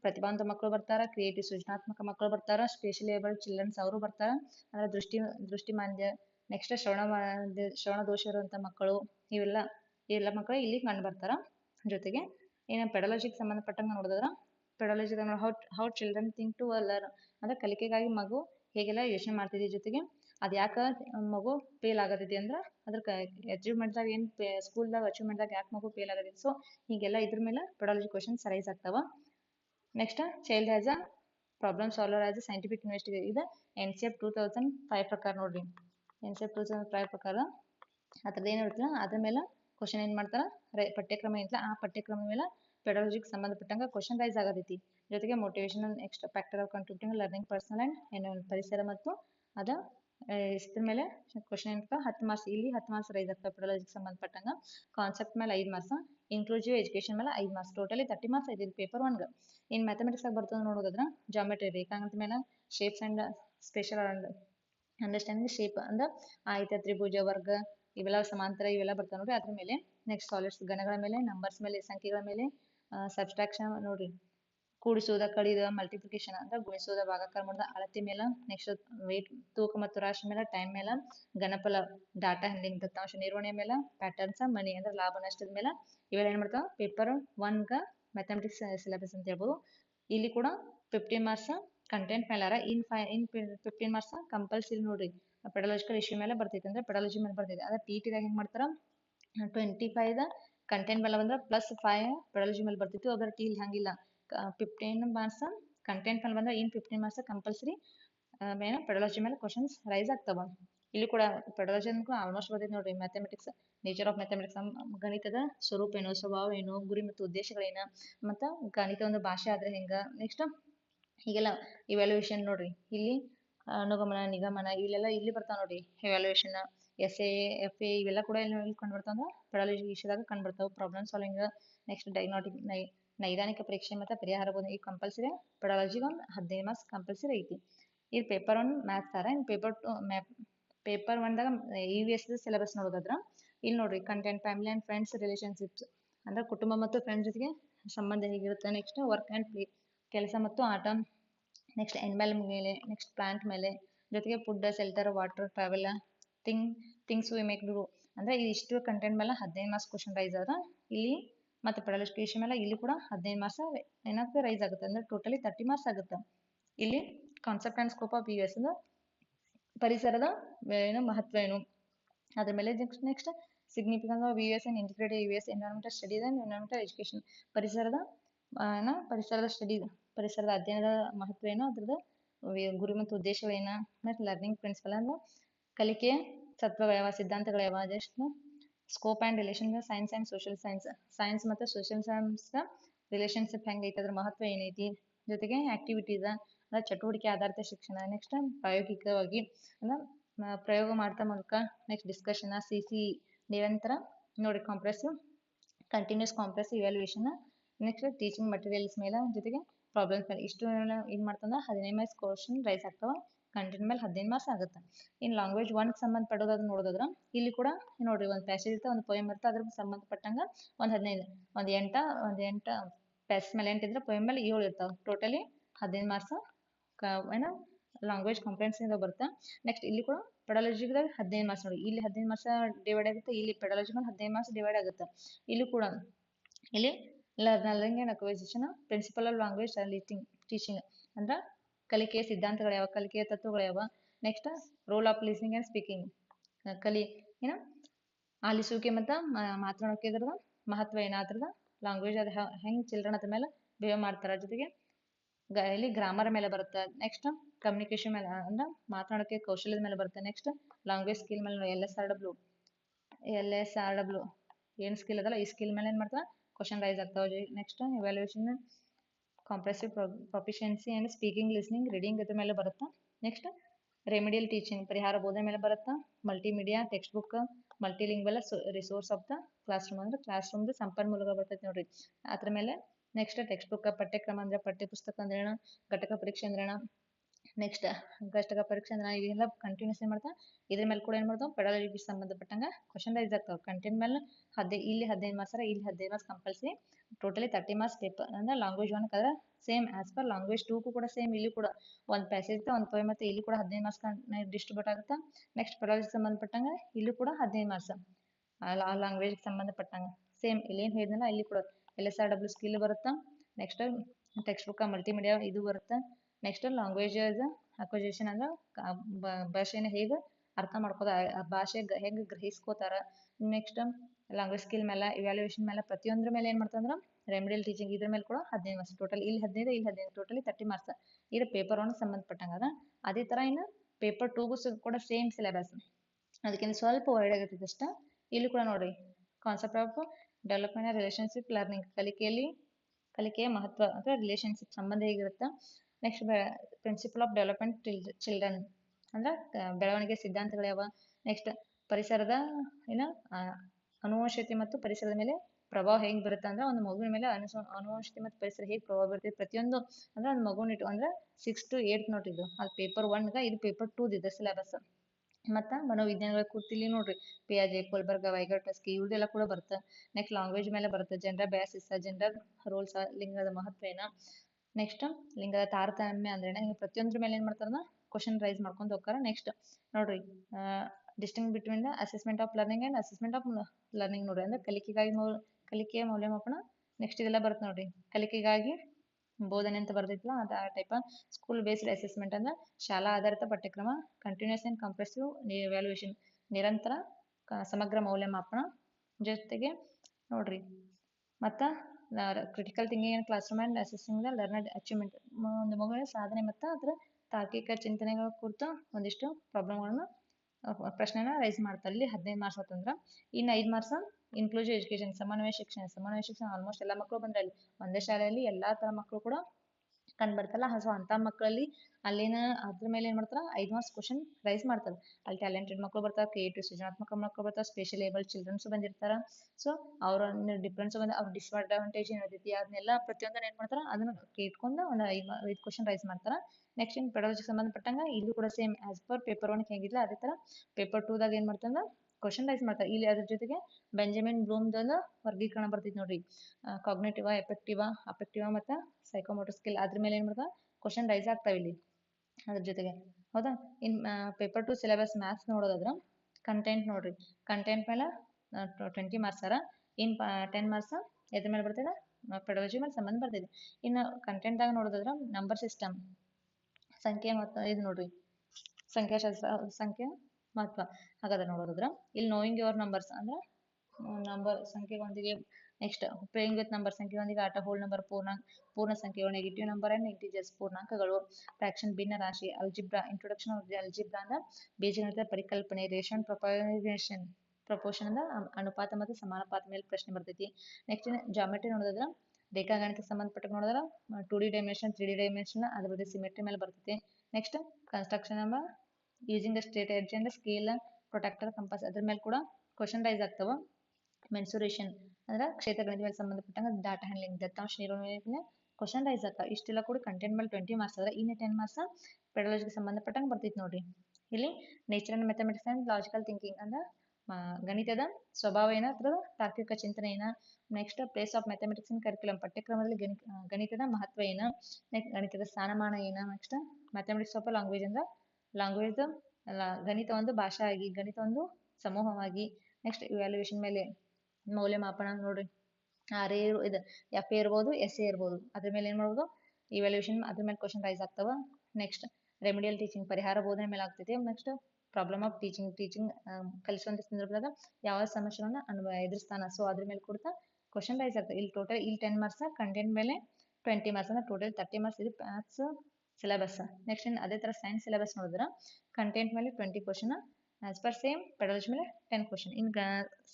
ಪ್ರತಿಭಾವಂತ ಮಕ್ಕಳು ಬರ್ತಾರ ಕ್ರಿಯೇಟಿವ್ ಸೃಜನಾತ್ಮಕ ಮಕ್ಕಳು ಬರ್ತಾರ ಸ್ಪೆಷಲಿ ಏಬಲ್ಡ್ ಚಿಲ್ಡ್ರನ್ಸ್ ಅವರು ಬರ್ತಾರ. ಅಂದ್ರೆ ದೃಷ್ಟಿ, ದೃಷ್ಟಿಮಾಂದ್ಯ ನೆಕ್ಸ್ಟ್ ಶ್ರವಣ ಶ್ರವಣ ದೋಷ ಇರುವಂಥ ಮಕ್ಕಳು, ಇವೆಲ್ಲ, ಎಲ್ಲ ಮಕ್ಕಳು ಇಲ್ಲಿ ಕಂಡು ಬರ್ತಾರ. ಜೊತೆಗೆ ಏನು ಪೆಡಾಲಜಿಗೆ ಸಂಬಂಧಪಟ್ಟಂಗೆ ನೋಡಿದ್ರೆ pedagogy how how children think to learn ಅಂದ್ರೆ ಕಲಿಕೆಗಾಗಿ ಮಗು ಹೇಗೆಲ್ಲ ಯೋಚನೆ ಮಾಡ್ತಿದೆ ಜೊತೆಗೆ ಅದು ಯಾಕೆ ಮಗು ಫೇಲ್ ಆಗತೈತಿ ಅಂದ್ರೆ ಅದ್ರ ಅಚೀವ್ಮೆಂಟ್ದಾಗ ಏನು ಸ್ಕೂಲ್ದಾಗ ಅಚೀವ್ಮೆಂಟ್ದಾಗ ಯಾಕೆ ಮಗು ಫೇಲ್ ಆಗತೈತಿ. ಸೊ ಹೀಗೆಲ್ಲ ಇದ್ರ ಮೇಲೆ ಪೆಡಾಲಜಿ ಕ್ವಶನ್ ಸರೈಸ್ ಆಗ್ತಾವ. Next child as a problem solver as a scientific investigate ಇದು N C F two thousand five ಪ್ರಕಾರ ನೋಡ್ರಿ. ಎನ್ ಸಿ ತೌಸಂಡ್ ಫೈವ್ ಪ್ರಕಾರ? ಅದ್ರದ್ದು ಏನು ಇರ್ತಲ್ಲ ಅದ್ರ ಮೇಲೆ ಕ್ವಶನ್ ಏನು ಮಾಡ್ತಾರೆ? ರೈ, ಪಠ್ಯಕ್ರಮ ಏನಿಲ್ಲ ಆ ಪಠ್ಯಕ್ರಮದ ಮೇಲೆ ಪೆಡಾಲಜಿಗೆ ಸಂಬಂಧಪಟ್ಟಂಗೆ ಕ್ವಶನ್ ರೈಸ್ ಆಗತೈತಿ. ಜೊತೆಗೆ motivational extra factor of contributing learning personal and ಏನು ಪರಿಸರ ಮತ್ತು ಅದ ಇದ್ರ ಮೇಲೆ ಕ್ವಶನ್ ಏನಪ್ಪ ಹತ್ತು ಮಾರ್ಕ್ಸ್ ಇಲ್ಲಿ ಹತ್ತು ಮಾರ್ಕ್ಸ್ ರೈಸ್ ಆಗ್ತವೆ ಪೆಡಾಲಜಿಗೆ ಸಂಬಂಧಪಟ್ಟಂಗೆ. ಕಾನ್ಸೆಪ್ಟ್ ಮೇಲೆ ಐದು ಮಾರ್ಕ್ಸ್ ಇನ್ಕ್ಲೂಸಿವ್ ಎಜುಕೇಶನ್ ಮೇಲೆ ಐದು ಮಾರ್ಕ್ಸ್ ಟೋಟಲಿ ತರ್ಟಿ ಮಾರ್ಕ್ಸ್ ಐದು ಪೇಪರ್ ಒನ್ಗೆ ಇನ್ನು ಮ್ಯಾಥಮೆಟಿಕ್ಸ್ ಆಗಿ ಬರ್ತದೆ ನೋಡೋದಾದ್ರೆ? ಜಾಮೆಟ್ರಿ ರೇಖಾಂಗದ ಮೇಲೆ shapes and spatial understanding shape ಅಂದ್ರೆ ಆಯ್ತ ತ್ರಿಭುಜ ವರ್ಗ, ಇವೆಲ್ಲ ಸಮಾಂತರ ಇವೆಲ್ಲ ಬರ್ತಾವ ನೋಡ್ರಿ. ಅದ್ರ ಮೇಲೆ ನೆಕ್ಸ್ಟ್ ಸಾಲಿಡ್ಸ್ ಗಣಗಳ ಮೇಲೆ ನಂಬರ್ಸ್ ಮೇಲೆ, ಸಂಖ್ಯೆಗಳ ಮೇಲೆ ಸಬ್ಸ್ಟ್ರಾಕ್ಷನ್ ನೋಡ್ರಿ. ಕೂಡಿಸೋದ ಕಡಿದ ಮಲ್ಟಿಪ್ಲಿಕೇಶನ್ ಅಂದ್ರೆ ಗುಣಿಸೋದ, ಭಾಗಾಕಾರ ಮಾಡುದ, ಅಳತೆ ಮೇಲೆ ನೆಕ್ಸ್ಟ್ ವೇಟ್ ತೂಕ ಮತ್ತು ರಾಶಿ ಮೇಲೆ ಟೈಮ್ ಮೇಲೆ ಗಣಪಲ ಡಾಟಾ ಹ್ಯಾಂಡ್ಲಿಂಗ್ ದತ್ತಾಂಶ ನಿರ್ವಹಣೆ ಮೇಲೆ ಪ್ಯಾಟರ್ನ್ಸ್ ಮನಿ ಅಂದ್ರೆ ಲಾಭ, ನಷ್ಟದ ಮೇಲೆ, ಇವೆಲ್ಲ ಏನು ಮಾಡ್ತಾವ? ಪೇಪರ್ ಒನ್ಗ ಮ್ಯಾಥಮೆಟಿಕ್ಸ್ ಸಿಲೆಬಸ್ ಅಂತ ಹೇಳ್ಬೋದು. ಇಲ್ಲಿ ಕೂಡ ಫಿಫ್ಟೀನ್ ಮಾರ್ಕ್ಸ್ ಕಂಟೆಂಟ್ ಮೇಲಾರ ಇನ್ ಫೈ ಇನ್ ಫಿಫ್ಟೀನ್ ಮಾರ್ಕ್ಸ್ ಕಂಪಲ್ಸರಿ ನೋಡ್ರಿ. ಪೆಡಾಲಜಿಕಲ್ ಇಶ್ಯೂ ಮೇಲೆ ಬರ್ತೈತೆ ಅಂದ್ರೆ ಪೆಡಾಲಜಿ ಮೇಲೆ ಬರ್ತೈತೆ. ಅದೇ ಟಿ ಟಿದಾಗ ಹೆಂಗೆ ಮಾಡ್ತಾರ? ಟ್ವೆಂಟಿ ಫೈವ್ ಕಂಟೆಂಟ್ ಮೇಲೆ ಬಂದ್ರೆ ಪ್ಲಸ್ ಫೈವ್ ಪೆಡಾಲಜಿ ಮೇಲೆ ಬರ್ತಿತ್ತು ಅದ್ರ ಟಿ ಇಲ್ಲಿ ಹಂಗಿಲ್ಲ. ಫಿಫ್ಟೀನ್ ಮಾರ್ಕ್ಸ್ ಕಂಟೆಂಟ್ ಮೇಲೆ ಬಂದ್ರೆ ಇನ್ ಫಿಫ್ಟೀನ್ ಮಾರ್ಕ್ಸ್ ಕಂಪಲ್ಸರಿ ಏನು ಪೆಡಾಲಜಿ ಮೇಲೆ ಕ್ವಶನ್ಸ್ ರೈಸ್ ಆಗ್ತಾವ. ಇಲ್ಲಿ ಕೂಡ ಪೆಡಾಲಜಿ ಅನ್ಕೂ ಆಲ್ಮೋಸ್ಟ್ ಬರ್ತೈತೆ ನೋಡ್ರಿ. ಮ್ಯಾಥಮೆಟಿಕ್ಸ್ ನೇಚರ್ ಆಫ್ ಮ್ಯಾಥಮೆಟಿಕ್ಸ್ ಗಣಿತದ ಸ್ವರೂಪ ಏನು, ಸ್ವಭಾವ ಏನು, ಗುರಿ ಮತ್ತು ಉದ್ದೇಶಗಳೇನು, ಮತ್ತು ಗಣಿತ ಒಂದು ಭಾಷೆ ಆದ್ರೆ ಹೆಂಗೆ? ನೆಕ್ಸ್ಟ್ ಹೀಗೆಲ್ಲ ಇವ್ಯಾಲ್ಯೂಯೇಷನ್ ನೋಡ್ರಿ. ಇಲ್ಲಿ ಅನುಗಮನ ನಿಗಮನ ಇಲ್ಲೆಲ್ಲ ಇಲ್ಲಿ ಬರ್ತಾವ ನೋಡ್ರಿ evaluation S A F A ಇವೆಲ್ಲ ಕೂಡ ಇಲ್ಲಿ ಕಂಡು ಬರ್ತಾವ ಅಂದ್ರೆ ವಿಷಯದಾಗ ಕಂಡು ಬರ್ತಾವೆ. ಪ್ರಾಬ್ಲಮ್ ಸಾಲ್ವಿಂಗ್ ನೆಕ್ಸ್ಟ್ ಡೈಗ್ನಾಟಿಕ್ ನೈ, ನೈದಾನಿಕ ಪರೀಕ್ಷೆ ಮತ್ತು ಪರಿಹಾರ ಬೋಧನೆ. ಈಗ ಕಂಪಲ್ಸರಿ ಪೆಡಾಲಜಿಗೆ ಒಂದು ಹದಿನೈದು ಮಾರ್ಕ್ಸ್ ಕಂಪಲ್ಸರಿ ಐತಿ. ಇದು ಪೇಪರ್ ಒನ್ ಮ್ಯಾಥ್ ತರ? ಇನ್ನು ಪೇಪರ್ ಟು ಮ್ಯಾಪ್ ಪೇಪರ್ ಒನ್ದಾಗ ವಿ ಎಸ್ ಸಿಲೆಬಸ್ ನೋಡೋದಾದ್ರೆ ಇಲ್ಲಿ ನೋಡ್ರಿ content family and friends relationships ಅಂದ್ರೆ ಕುಟುಂಬ ಮತ್ತು ಫ್ರೆಂಡ್ಸ್ ಜೊತೆಗೆ ಸಂಬಂಧ ಹೇಗಿರುತ್ತೆ? ನೆಕ್ಸ್ಟ್ ವರ್ಕ್ ಆ್ಯಂಡ್ ಪ್ಲೇ ಕೆಲಸ ಮತ್ತು ಆಟ. ನೆಕ್ಸ್ಟ್ ಎನಿಮಲ್ ಮೇಲೆ ನೆಕ್ಸ್ಟ್ ಪ್ಲಾಂಟ್ ಮೇಲೆ, ಜೊತೆಗೆ food shelter water travel thing things we make do ಅಂದರೆ ಇಷ್ಟು ಕಂಟೆಂಟ್ ಮೇಲೆ ಹದಿನೈದು ಮಾರ್ಕ್ಸ್ ಕ್ವಶನ್ ರೈಸ್ ಆದ್ರೆ ಇಲ್ಲಿ ಮತ್ತು ಪೆಡಲಿಸ್ಟೇಷನ್ ಮೇಲೆ ಇಲ್ಲಿ ಕೂಡ ಹದಿನೈದು ಮಾರ್ಕ್ಸ್ ಏನಾಗ್ತದೆ ರೈಸ್ ಆಗುತ್ತೆ. ಅಂದರೆ ಟೋಟಲಿ ತರ್ಟಿ ಮಾರ್ಕ್ಸ್ ಆಗುತ್ತೆ. ಇಲ್ಲಿ concept and scope of U S ಪರಿಸರದ ಏನು ಮಹತ್ವ ಏನು? ಅದ್ರ ಮೇಲೆ next next significance of U S and integrated U S environmental studies and environmental education ಪರಿಸರದ ಏನು ಪರಿಸರದ ಸ್ಟಡಿ, ಪರಿಸರದ ಅಧ್ಯಯನದ ಮಹತ್ವ ಏನು ಅದ್ರದ್ದು ಗುರಿ ಮತ್ತು ಉದ್ದೇಶಗಳೇನು ಮತ್ತು ಲರ್ನಿಂಗ್ ಪ್ರಿನ್ಸಿಪಲ್ ಅಂದ್ರೆ ಕಲಿಕೆಯ ತತ್ವಗಳವ ಯಾವ just scope and relation science and social science science ಮತ್ತು ಸೋಷಿಯಲ್ ಸೈನ್ಸ್ ರಿಲೇಷನ್ಶಿಪ್ ಹೆಂಗೈತೆ ಅದ್ರ ಮಹತ್ವ ಏನೈತಿ? ಜೊತೆಗೆ ಆ್ಯಕ್ಟಿವಿಟೀಸ್ ಅಂದ್ರೆ ಚಟುವಟಿಕೆ ಆಧಾರಿತ ಶಿಕ್ಷಣ. ನೆಕ್ಸ್ಟ್ ಪ್ರಾಯೋಗಿಕವಾಗಿ ಅಂದ್ರೆ ಪ್ರಯೋಗ ಮಾಡ್ತಾ ಮೂಲಕ ನೆಕ್ಸ್ಟ್ ಡಿಸ್ಕಷನ್ ಸಿ ಸಿ ನಿರಂತರ ನೋಡಿ comprehensive continuous comprehensive evaluation next teaching materials ಮೇಲೆ ಜೊತೆಗೆ ಪ್ರಾಬ್ಲಮ್ಸ್ ಮೇಲೆ ಇಷ್ಟು ಏನು ಮಾಡ್ತಂದ್ರೆ ಹದಿನೈದು ಮಾರ್ಕ್ಸ್ ಕ್ವಶನ್ ರೈಸ್ ಆಗ್ತಾವ. ಕಂಟೆಂಟ್ ಮೇಲೆ ಹದಿನೈದು ಮಾರ್ಕ್ಸ್ ಆಗುತ್ತೆ. ಇನ್ನು ಲ್ಯಾಂಗ್ವೇಜ್ ಒನ್ಗೆ ಸಂಬಂಧಪಡೋದು ನೋಡೋದಾದ್ರೆ, ಇಲ್ಲಿ ಕೂಡ ನೋಡ್ರಿ ಒಂದು ಪ್ಯಾಸೇಜ್ ಇರುತ್ತೆ ಒಂದು ಪೊಯಮ್ ಇರುತ್ತೆ ಅದ್ರ ಸಂಬಂಧಪಟ್ಟಂಗೆ ಒಂದು ಹದಿನೈದು, ಒಂದು ಎಂಟ, ಒಂದು ಎಂಟು ಪ್ಯಾಸೇಜ್ ಮೇಲೆ ಎಂಟು ಇದ್ರೆ ಪೊಯಮ್ ಮೇಲೆ ಏಳು ಇರ್ತಾವೆ. ಟೋಟಲಿ ಹದಿನೈದು ಮಾರ್ಕ್ಸ್ ಏನು? ಲ್ಯಾಂಗ್ವೇಜ್ ಕಂಪ್ಲೇಂಟ್ಸಿಂದ ಬರುತ್ತೆ. ನೆಕ್ಸ್ಟ್ ಇಲ್ಲಿ ಕೂಡ ಪೆಡಾಲಜಿದಾಗ ಹದಿನೈದು ಮಾರ್ಕ್ಸ್ ನೋಡಿ ಇಲ್ಲಿ ಹದಿನೈದು ಮಾರ್ಕ್ಸ್ ಡಿವೈಡ್ ಆಗುತ್ತೆ, ಇಲ್ಲಿ ಪೆಡಾಲಜಿ ಮೇಲೆ ಹದಿನೈದು ಮಾರ್ಕ್ಸ್ ಡಿವೈಡ್ ಆಗುತ್ತೆ. ಇಲ್ಲಿ ಕೂಡ ಇಲ್ಲಿ learning and acquisition principle of language teaching teaching ಅಂದ್ರೆ ಕಲಿಕೆಯ ಸಿದ್ಧಾಂತಗಳು ಯಾವ ಕಲಿಕೆಯ ತತ್ವಗಳು ಯಾವ next role of listening and speaking ಕಲಿ ಏನು ಆಲಿಸುವಿಕೆ ಮತ್ತು ಮಾತನಾಡೋಕೆ ಇದ್ರದ ಮಹತ್ವ ಏನಾದ್ರದ ಲ್ಯಾಂಗ್ವೇಜ್ ಅದು ಹೆಂಗೆ ಚಿಲ್ಡ್ರನ್ ಅದ್ರ ಮೇಲೆ ಬಿಹೇವ್ ಮಾಡ್ತಾರೆ ಜೊತೆಗೆ ಇಲ್ಲಿ ಗ್ರಾಮರ್ ಮೇಲೆ ಬರುತ್ತೆ ನೆಕ್ಸ್ಟ್ ಕಮ್ಯುನಿಕೇಶನ್ ಮೇಲೆ ಅಂದ್ರೆ ಮಾತನಾಡೋಕೆ ಕೌಶಲ್ಯದ ಮೇಲೆ ಬರುತ್ತೆ ನೆಕ್ಸ್ಟ್ ಲ್ಯಾಂಗ್ವೇಜ್ ಸ್ಕಿಲ್ ಮೇಲೆ L S R W L S R W ಏನು ಸ್ಕಿಲ್ ಅದಲ್ಲ ಈ ಸ್ಕಿಲ್ ಮೇಲೆ ಏನು ಮಾಡ್ತಾರೆ ಕ್ವಶನ್ ರೈಸ್ ಆಗ್ತಾವೆ next evaluation comprehensive proficiency and speaking listening reading ಇದ್ರ ಮೇಲೆ ಬರುತ್ತೆ? ನೆಕ್ಸ್ಟ್ ರೆಮಿಡಿಯಲ್ ಟೀಚಿಂಗ್ ಪರಿಹಾರ ಬೋಧನೆ ಮೇಲೆ ಬರುತ್ತೆ? Multimedia text book multilingual resource of the class room ಅಂದ್ರೆ ಕ್ಲಾಸ್ ರೂಮ್ದು ಸಂಪನ್ಮೂಲಗಳು ಬರ್ತೈತೆ ನೋಡ್ರಿ. ಅದ್ರ ಮೇಲೆ ನೆಕ್ಸ್ಟ್ ಟೆಕ್ಸ್ಟ್ ಬುಕ್ ಪಠ್ಯಕ್ರಮ ಅಂದ್ರೆ ಪಠ್ಯಪುಸ್ತಕ ಅಂದ್ರೇನು? ಘಟಕ ಪರೀಕ್ಷೆ ಅಂದ್ರೇನು? ನೆಕ್ಸ್ಟ್ ಗಷ್ಟಕ ಪರೀಕ್ಷೆ ಅಂದ್ರೆ ಇದೆಲ್ಲ ಕಂಟಿನ್ಯೂಸ್ ಏನು ಮಾಡ್ತಾ ಇದ್ರ ಮೇಲೆ ಕೂಡ ಏನು ಮಾಡ್ತಾವೆ? ಪೆಡಾಲಜಿಗೆ ಸಂಬಂಧಪಟ್ಟಂಗೆ ಕ್ವಶನ್ ರೈಸ್ ಆಗ್ತಾವೆ. ಕಂಟೆಂಟ್ ಮೇಲೆ ಹದಿನೈದು ಇಲ್ಲಿ ಹದಿನೈದು ಮಾರ್ಕ್ಸ್ ಇಲ್ಲಿ ಹದಿನೈದು marks compulsory totally thirty marks paper ಅಂದ್ರೆ ಲ್ಯಾಂಗ್ವೇಜ್ ಒನ್ ಕದ್ರೆ ಸೇಮ್ ಆಸ್ ಪರ್ ಲ್ಯಾಂಗ್ವೇಜ್ ಟೂಗೂ ಕೂಡ ಸೇಮ್ ಇಲ್ಲಿ ಕೂಡ ಒಂದು ಪ್ಯಾಸೇಜ್ ಒಂದು ಪೋಯಮ್ ಮತ್ತೆ ಇಲ್ಲಿ ಕೂಡ ಹದಿನೈದು ಮಾರ್ಕ್ಸ್ ಡಿಸ್ಟ್ರಿಬ್ಯೂಟ್ ಆಗುತ್ತೆ. ನೆಕ್ಸ್ಟ್ ಪೆಡಾಲಜಿಗೆ ಸಂಬಂಧಪಟ್ಟಂಗೆ ಇಲ್ಲೂ ಕೂಡ ಹದಿನೈದು ಮಾರ್ಕ್ಸ್ ಆ ಲ್ಯಾಂಗ್ವೇಜ್ಗೆ ಸಂಬಂಧಪಟ್ಟಂಗೆ. ಸೇಮ್ ಇಲ್ಲಿ ಏನು ಹೇಳಿದ್ನಲ್ಲ, ಇಲ್ಲಿ ಕೂಡ L S R W skill ಬರುತ್ತೆ. ನೆಕ್ಸ್ಟ್ ಟೆಕ್ಸ್ಟ್ ಬುಕ್ ಮಲ್ಟಿಮೀಡಿಯಾ ಇದು ಬರುತ್ತೆ. ನೆಕ್ಸ್ಟ್ ಲ್ಯಾಂಗ್ವೇಜ್ ಅಕ್ವಜೇಷನ್ ಅಂದ್ರೆ ಭಾಷೆನ ಹೇಗೆ ಅರ್ಥ ಮಾಡ್ಕೋದ ಆ ಭಾಷೆ ಹೆಂಗೆ ಗ್ರಹಿಸ್ಕೋತಾರ. ನೆಕ್ಸ್ಟ್ ಲ್ಯಾಂಗ್ವೇಜ್ ಸ್ಕಿಲ್ ಮೇಲೆ ಇವ್ಯಾಲ್ಯೂಯೇಷನ್ ಮೇಲೆ ಪ್ರತಿಯೊಂದ್ರ ಮೇಲೆ ಏನು ಮಾಡ್ತಂದ್ರೆ ರೆಮಿಡಿಯಲ್ ಟೀಚಿಂಗ್ ಇದ್ರ ಮೇಲೆ ಕೂಡ ಹದಿನೈದು ಮಾರ್ಕ್ಸ್ ಟೋಟಲ್ ಇಲ್ಲಿ ಹದಿನೈದು ಇಲ್ಲಿ ಹದಿನೈದು ಟೋಟಲಿ ತರ್ಟಿ ಮಾರ್ಕ್ಸ್ ಇದು ಪೇಪರ್ ಒನ್ ಸಂಬಂಧಪಟ್ಟಂಗೆ ಅದ. ಅದೇ ಥರ ಇನ್ನು ಪೇಪರ್ ಟೂಗೂ ಕೂಡ ಸೇಮ್ ಸಿಲೆಬಸ್ ಅದಕ್ಕಿಂತ ಸ್ವಲ್ಪ ವರ್ಡ್ ಆಗುತ್ತೆ ಅಷ್ಟ. ಇಲ್ಲಿ ಕೂಡ ನೋಡಿ concept of development relationship learning ಕಲಿಕೆಯಲ್ಲಿ ಕಲಿಕೆಯ ಮಹತ್ವ ಅಥವಾ ರಿಲೇಶನ್ಶಿಪ್ ಸಂಬಂಧ ಹೇಗಿರುತ್ತೆ? Next principle of development children ಅಂದ್ರೆ ಬೆಳವಣಿಗೆ ಸಿದ್ಧಾಂತಗಳು ಯಾವ ನೆಕ್ಸ್ಟ್ ಪರಿಸರದ, ಏನು ಅನುವಂಶತೆ ಮತ್ತು ಪರಿಸರದ ಮೇಲೆ ಪ್ರಭಾವ ಹೆಂಗ್ ಬರುತ್ತೆ ಅಂದ್ರೆ, ಒಂದು ಮಗುವಿನ ಮೇಲೆ ಅನುಸ, ಅನುವಂಶತೆ ಮತ್ತು ಪರಿಸರ ಹೇಗೆ ಪ್ರಭಾವ ಬೀರುತ್ತೆ? ಪ್ರತಿಯೊಂದು, ಅಂದ್ರೆ, ಒಂದು ಮಗುವಿನ ಇಟ್ಟು, ಅಂದ್ರೆ ಸಿಕ್ಸ್ ಟು ಏಟ್ ನೋಟ್ ಇದು. ಅದು ಪೇಪರ್ ಒನ್ಗೆ ಇದು ಪೇಪರ್ ಟೂ ಇದೆ ಸಿಲೆಬಸ್ ಮತ್ತು ಮನೋವಿಜ್ಞಾನಗಳ ಕುರ್ತಿಲಿ ನೋಡ್ರಿ. ಪಿಯಾಜೆ ಕೋಲ್ಬರ್ಗ ವೈಗಟಸ್ಕಿ ಇವ್ರದೆಲ್ಲ ಕೂಡ ಬರುತ್ತೆ. ನೆಕ್ಸ್ಟ್ ಲಾಂಗ್ವೇಜ್ ಮೇಲೆ ಬರುತ್ತೆ. ಜನರ ಬ್ಯಾಸಿಸ ಜನರ ರೋಲ್ಸ್ ಲಿಂಗದ ಮಹತ್ವ, ಏನ? ನೆಕ್ಸ್ಟ್ ಲಿಂಗದ ತಾರತಮ್ಯ ಅಂದ್ರೆ ಪ್ರತಿಯೊಂದ್ರ ಮೇಲೆ ಏನು ಮಾಡ್ತಾರ ಕ್ವಶನ್ ರೈಸ್ ಮಾಡ್ಕೊಂಡು ಹೋಗ್ತಾರ. ನೆಕ್ಸ್ಟ್ ನೋಡ್ರಿ distinguish between the assessment of learning and assessment of learning ನೋಡ್ರಿ. ಅಂದ್ರೆ ಕಲಿಕೆಗಾಗಿ ಕಲಿಕೆಯ ಮೌಲ್ಯಮಾಪನ. ನೆಕ್ಸ್ಟ್ ಇದೆಲ್ಲ ಬರುತ್ತೆ ನೋಡ್ರಿ. ಕಲಿಕೆಗಾಗಿ ಬೋಧನೆ ಅಂತ ಬರ್ತೈತಲ್ಲ ಅದು ಆ ಟೈಪ್ ಸ್ಕೂಲ್ ಬೇಸ್ಡ್ ಅಸೆಸ್ಮೆಂಟ್ ಅಂದ್ರೆ ಶಾಲಾ ಆಧಾರಿತ ಪಠ್ಯಕ್ರಮ ಕಂಟಿನ್ಯೂಸ್ ಅಂಡ್ ಕಂಪ್ರೆಸಿವ್ ವ್ಯಾಲ್ಯೂಯೇಷನ್ ನಿರಂತರ ಸಮಗ್ರ ಮೌಲ್ಯಮಾಪನ ಜೊತೆಗೆ ನೋಡ್ರಿ. ಮತ್ತು critical thinking in class room and assessing the learner achievement ಒಂದು ಮಗುವಿನ ಸಾಧನೆ ಮತ್ತು ಅದರ ತಾರ್ಕಿಕ ಚಿಂತನೆಗಳ ಕುರಿತು ಒಂದಿಷ್ಟು ಪ್ರಾಬ್ಲಮ್ಗಳನ್ನು ಪ್ರಶ್ನೆನ ರೈಸ್ ಮಾಡ್ತಾರೆ ಇಲ್ಲಿ ಹದಿನೈದು ಮಾರ್ಕ್ಸ್ ಅಂತಂದ್ರೆ ಇನ್ನು ಐದು ಮಾರ್ಕ್ಸ್ ಇನ್ಕ್ಲೂಸಿವ್ ಎಜುಕೇಶನ್ ಸಮನ್ವಯ ಶಿಕ್ಷಣ ಸಮನ್ವಯ ಶಿಕ್ಷಣ ಆಲ್ಮೋಸ್ಟ್ ಎಲ್ಲ ಮಕ್ಕಳು ಬಂದ್ರೆ ಅಲ್ಲಿ ಒಂದೇ ಶಾಲೆಯಲ್ಲಿ ಎಲ್ಲ ಥರ ಮಕ್ಕಳು ಕೂಡ ಕಂಡು ಬರ್ತಲ್ಲ ಸೊ ಅಂತ ಮಕ್ಕಳಲ್ಲಿ ಅಲ್ಲೇನ ಅದ್ರ ಮೇಲೆ ಏನು ಮಾಡ್ತಾರೆ, ಐದು ಮಾರ್ಕ್ಸ್ ಕ್ವಶನ್ ರೈಸ್ ಮಾಡ್ತಾರೆ. ಅಲ್ಲಿ ಟ್ಯಾಲೆಂಟೆಡ್ ಮಕ್ಕಳು ಬರ್ತಾರೆ ಕ್ರಿಯೇಟಿವ್ ಸೃಜನಾತ್ಮಕ ಮಕ್ಕಳು ಬರ್ತಾರೆ ಸ್ಪೆಷಲ್ ಏಬಲ್ ಚಿಲ್ಡ್ರನ್ಸ್ ಬಂದಿರ್ತಾರೆ. ಸೊ ಅವ್ರ ಡಿಫ್ರೆನ್ಸ್ ಬಂದ ಅವ್ರ ಡಿಸ್ಅಡ್ವಾಂಟೇಜ್ ಏನಿರ್ತೈತಿ ಅದನ್ನೆಲ್ಲ ಪ್ರತಿಯೊಂದನ್ನ ಏನು ಮಾಡ್ತಾರೆ, ಅದನ್ನ ಇಟ್ಕೊಂಡು ಒಂದು ಐದು ಐದು ಕ್ವಶನ್ ರೈಸ್ ಮಾಡ್ತಾರೆ. ನೆಕ್ಸ್ಟ್ ಇನ್ನು ಪೆಡಾಲಜಿಗೆ ಸಂಬಂಧಪಟ್ಟಂಗ, ಇಲ್ಲೂ ಕೂಡ same as per paper one ಹೇಗಿಲ್ಲ ಅದೇ ತರ ಪೇಪರ್ ಟೂದಾಗ ಏನು ಮಾಡ್ತಂದ್ರೆ ಕ್ವಶನ್ ರೈಸ್ ಮಾಡ್ತಾರೆ ಇಲ್ಲಿ ಅದ್ರ ಜೊತೆಗೆ ಬೆಂಜಮಿನ್ ಬ್ಲೂಮ್ದೊಂದು ವರ್ಗೀಕರಣ ಬರ್ತೈತಿ ನೋಡ್ರಿ. ಕಾಗ್ನೇಟಿವ ಎಫೆಕ್ಟಿವ ಅಫೆಕ್ಟಿವ ಮತ್ತು ಸೈಕೋಮೋಟರ್ ಸ್ಕಿಲ್ ಅದ್ರ ಮೇಲೆ ಏನು ಮಾಡ್ತಾರೆ ಕ್ವಶನ್ ರೈಸ್ ಆಗ್ತಾವೆ ಇಲ್ಲಿ. ಅದ್ರ ಜೊತೆಗೆ. ಹೌದಾ? In paper two syllabus maths ನೋಡೋದಾದ್ರೆ ಕಂಟೆಂಟ್ ನೋಡ್ರಿ. ಕಂಟೆಂಟ್ ಮೇಲೆ ಟ್ವೆಂಟಿ ಮಾರ್ಕ್ಸ್ ಅರ. ಇನ್ ಟೆನ್ ಮಾರ್ಕ್ಸ್ ಎದ್ರ ಮೇಲೆ ಬರ್ತದೆ? ಪೆಡಲಜಿ ಮೇಲೆ ಸಂಬಂಧ ಬರ್ತೈತಿ. ಇನ್ನು ಕಂಟೆಂಟ್ದಾಗ ನೋಡೋದಾದ್ರೆ ನಂಬರ್ ಸಿಸ್ಟಮ್ ಸಂಖ್ಯೆ ಮತ್ತು ಇದು ನೋಡ್ರಿ. ಸಂಖ್ಯಾಶಾಸ್ತ್ರ ಸಂಖ್ಯೆ ಮಹತ್ವ. ಹಾಗಾದ್ರೆ ನೋಡೋದಾದ್ರೆ ಇಲ್ಲಿ ನೋಯಿಂಗ್ ಯುವರ್ ನಂಬರ್ಸ್ ಅಂದ್ರೆ ನಂಬರ್ ಸಂಖ್ಯೆಗೊಂದಿಗೆ ನೆಕ್ಸ್ಟ್ ಪ್ಲೇಯಿಂಗ್ ವಿತ್ ನಂಬರ್ ಸಂಖ್ಯೆಯೊಂದಿಗೆ ಆಟ ಹೋಲ್ ನಂಬರ್ ಪೂರ್ಣ ಪೂರ್ಣ ಸಂಖ್ಯೆಗಳು ನೆಗೆಟಿವ್ ನಂಬರ್ ಅಂಡ್ ಇಂಟಿಜರ್ಸ್ ಪೂರ್ಣಾಂಕಗಳು. ಫ್ರಾಕ್ಷನ್ ಭಿನ್ನ ರಾಶಿ ಅಲ್ಜಿಬ್ರಾ ಇಂಟ್ರೊಡಕ್ಷನ್ ಆಫ್ ಅಲ್ಜಿಬ್ರಾ ಅಂದ್ರೆ ಬೀಜಗಣಿತ ಪರಿಕಲ್ಪನೆ, ರೇಷನ್ ಪ್ರೊಪರೇಷನ್ ಪ್ರಪೋರ್ಷನ್ ಅಂದ್ರೆ ಅನುಪಾತ ಮತ್ತು ಸಮಾನಪಾತ ಮೇಲೆ ಪ್ರಶ್ನೆ ಬರ್ತೈತಿ. ನೆಕ್ಸ್ಟ್ ಜಾಮೆಟ್ರಿ ನೋಡೋದಾದ್ರೆ ರೇಖಾಗಣಿತ ಸಂಬಂಧಪಟ್ಟ ನೋಡಿದ್ರೆ two D dimension three D dimension ಅದ್ರ ಬಗ್ಗೆ ಸಿಮೆಟ್ರಿ ಮೇಲೆ ಬರ್ತೈತಿ. ನೆಕ್ಸ್ಟ್ ಕನ್ಸ್ಟ್ರಕ್ಷನ್ ಎಂಬ using the straight edge and scale protractor compass ಅದ್ರ ಮೇಲೆ ಕೂಡ ಕ್ವಶನ್ ರೈಸ್ ಆಗ್ತಾವ. ಮೆನ್ಸುರೇಷನ್ ಅಂದ್ರೆ ಕ್ಷೇತ್ರ ಗಣಿತ ಮೇಲೆ ಸಂಬಂಧಪಟ್ಟಂಗೆ ಡಾಟಾ ಹ್ಯಾಂಡ್ಲಿಂಗ್ ದತ್ತಾಂಶ ನಿರ್ವಹಣೆ ಕ್ವಶನ್ ರೈಸ್ ಆಗ್ತಾವ. ಇಷ್ಟೆಲ್ಲ ಕೂಡ ಕಂಟೆಂಟ್ ಮೇಲೆ ಟ್ವೆಂಟಿ ಮಾರ್ಕ್ಸ್ ಅದ್ರ ಇನ್ನು ಟೆನ್ ಮಾರ್ಕ್ಸ್ ಪೆಡಲಜಿಗೆ ಸಂಬಂಧಪಟ್ಟಂಗೆ ಬರ್ತೈತಿ ನೋಡ್ರಿ. ಇಲ್ಲಿ nature and mathematics and logical thinking ಅಂದ್ರೆ ಗಣಿತದ ಸ್ವಭಾವ ಏನ ಅಥವಾ ತಾರ್ಕಿಕ ಚಿಂತನೆ ಏನ. Next place of mathematics in curriculum ಪಠ್ಯಕ್ರಮದಲ್ಲಿ ಗಣಿ ಗಣಿತದ ಮಹತ್ವ ಏನ. ನೆಕ್ಸ್ಟ್ ಗಣಿತದ ಸ್ಥಾನಮಾನ ಏನ. ನೆಕ್ಸ್ಟ್ ಮ್ಯಾಥಮೆಟಿಕ್ಸ್ ಆಫ್ ಲ್ಯಾಂಗ್ವೇಜ್ ಅಂದ್ರೆ ಲ್ಯಾಂಗ್ವೇಜ್ ಗಣಿತ ಒಂದು ಭಾಷೆ ಆಗಿ, ಗಣಿತ ಒಂದು ಸಮೂಹವಾಗಿ. ನೆಕ್ಸ್ಟ್ ಇವ್ಯಾಲ್ಯೂಯೇಷನ್ ಮೇಲೆ ಮೌಲ್ಯಮಾಪನ ನೋಡ್ರಿ. ಆರ್ ಎ ಇದು ಎಫ್ ಎ ಇರ್ಬೋದು ಎಸ್ ಎ ಇರ್ಬೋದು. ಅದ್ರ ಮೇಲೆ ಏನು ಮಾಡ್ಬೋದು? ಇವ್ಯಾಲ್ಯೂಯೇಷನ್ ಅದ್ರ ಮೇಲೆ ಕ್ವಶನ್ ರೈಸ್ ಆಗ್ತಾವ. ನೆಕ್ಸ್ಟ್ ರೆಮಿಡಿಯಲ್ ಟೀಚಿಂಗ್ ಪರಿಹಾರ ಬೋಧನೆ ಮೇಲೆ ಆಗ್ತೈತಿ. Next problem of teaching teaching ಕಲಿಸುವಂತ ಸಂದರ್ಭದಾಗ ಯಾವ ಸಮಸ್ಯೆಗಳನ್ನ ಅನುಭವ, ಎದುರಿಸ್ತಾನ? ಸೊ ಅದ್ರ ಮೇಲೆ ಕೂಡ ಕ್ವಶನ್ ರೈಸ್ ಆಗ್ತದೆ. ಇಲ್ಲಿ ಟೋಟಲ್ ಇಲ್ಲಿ ಟೆನ್ ಮಾರ್ಕ್ಸ್ ಕಂಟೆಂಟ್ ಮೇಲೆ ಟ್ವೆಂಟಿ ಮಾರ್ಕ್ಸ್ ಅಂದ್ರೆ ಟೋಟಲ್ ತರ್ಟಿ ಮಾರ್ಕ್ಸ್ ಇದು ಮ್ಯಾಥ್ಸ್ ಸಿಲೆಬಸ್ ನೆಕ್ಸ್ಟ್ ಇನ್ನು ಅದೇ ಥರ ಸೈನ್ಸ್ ಸಿಲೆಬಸ್ ನೋಡಿದ್ರೆ? ಕಂಟೆಂಟ್ ಮೇಲೆ twenty question as per same pedagogy ಮೇಲೆ ಟೆನ್ ಕ್ವಶನ್ ಇನ್ನು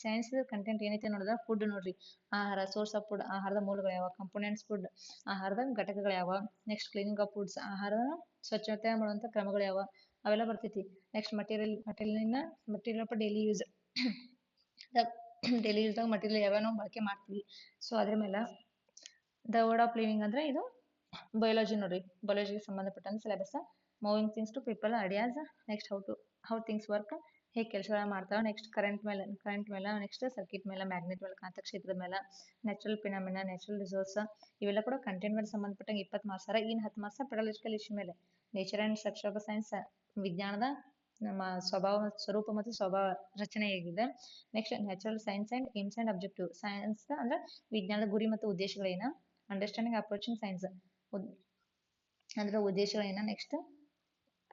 ಸೈನ್ಸ್ ಕಂಟೆಂಟ್ ಏನೈತೆ ನೋಡಿದ್ರೆ? ಫುಡ್ ನೋಡ್ರಿ. ಆಹಾರ ಸೋರ್ಸ್ ಆಫ್ ಫುಡ್ ಆಹಾರದ ಮೂಲಗಳು ಯಾವ ಕಂಪೋನೆಂಟ್ಸ್ ಫುಡ್ ಆಹಾರದ ಘಟಕಗಳು ಯಾವ ನೆಕ್ಸ್ಟ್ ಕ್ಲೀನಿಂಗ್ ಆಫ್ ಫುಡ್ಸ್ ಆಹಾರ ಸ್ವಚ್ಛತೆ ಮಾಡುವಂಥ ಕ್ರಮಗಳು ಯಾವ ಅವೆಲ್ಲ ಬರ್ತೈತಿ. Next material ಮಟೀರಿಯಲ್ನ material of daily use daily ಯೂಸ್ದಾಗ material ಯಾವ್ಯಾವ ಬಳಕೆ ಮಾಡ್ತೀವಿ. ಸೊ ಅದ್ರ ಮೇಲೆ ದ ವರ್ಡ್ ಆಫ್ ಲಿವಿಂಗ್ ಅಂದ್ರೆ ಇದು ಬಯೋಲಜಿ ನೋಡ್ರಿ ಬಯೋಲಜಿಗೆ ಸಂಬಂಧಪಟ್ಟಂತ syllabus moving things to people ideas next how to how things work ಹೇಗೆ ಕೆಲಸಗಳನ್ನ ಮಾಡ್ತಾವೆ ನೆಕ್ಸ್ಟ್ ಕರೆಂಟ್ ಮೇಲೆ ಕರೆಂಟ್ ಮೇಲೆ ನೆಕ್ಸ್ಟ್ ಸರ್ಕಿಟ್ ಮೇಲೆ ಮ್ಯಾಗ್ನೆಟ್ ಮೇಲೆ ಕಾಂತಕ್ಷೇತ್ರದ ಮೇಲೆ ನ್ಯಾಚುರಲ್ ಫಿನಾಮಿನ ನ್ಯಾಚುರಲ್ ರಿಸೋರ್ಸ್ ಇವೆಲ್ಲ ಕೂಡ ಕಂಟೆಂಟ್ ಮೇಲೆ ಸಂಬಂಧಪಟ್ಟಂಗೆ ಇಪ್ಪತ್ತು ಮಾರ್ಕ್ಸ್ ಅರ ಇನ್ನು ಹತ್ತು ಮಾಸ ಪೆಡಾಲಜಿಕಲ್ ಇಶ್ಯೂ ಮೇಲೆ. Nature and structure of science ವಿಜ್ಞಾನದ ನಮ್ಮ ಸ್ವಭಾವ, ಸ್ವರೂಪ ಮತ್ತು ಸ್ವಭಾವ ರಚನೆ ಹೇಗಿದೆ. Next natural science and aims and objective science ಅಂದ್ರೆ ವಿಜ್ಞಾನದ ಗುರಿ ಮತ್ತು ಉದ್ದೇಶಗಳೇನ? ಅಂಡರ್ಸ್ಟ್ಯಾಂಡಿಂಗ್ ಅಪ್ರೋಚಿಂಗ್ ಸೈನ್ಸ್ ಅದರ ಏನ next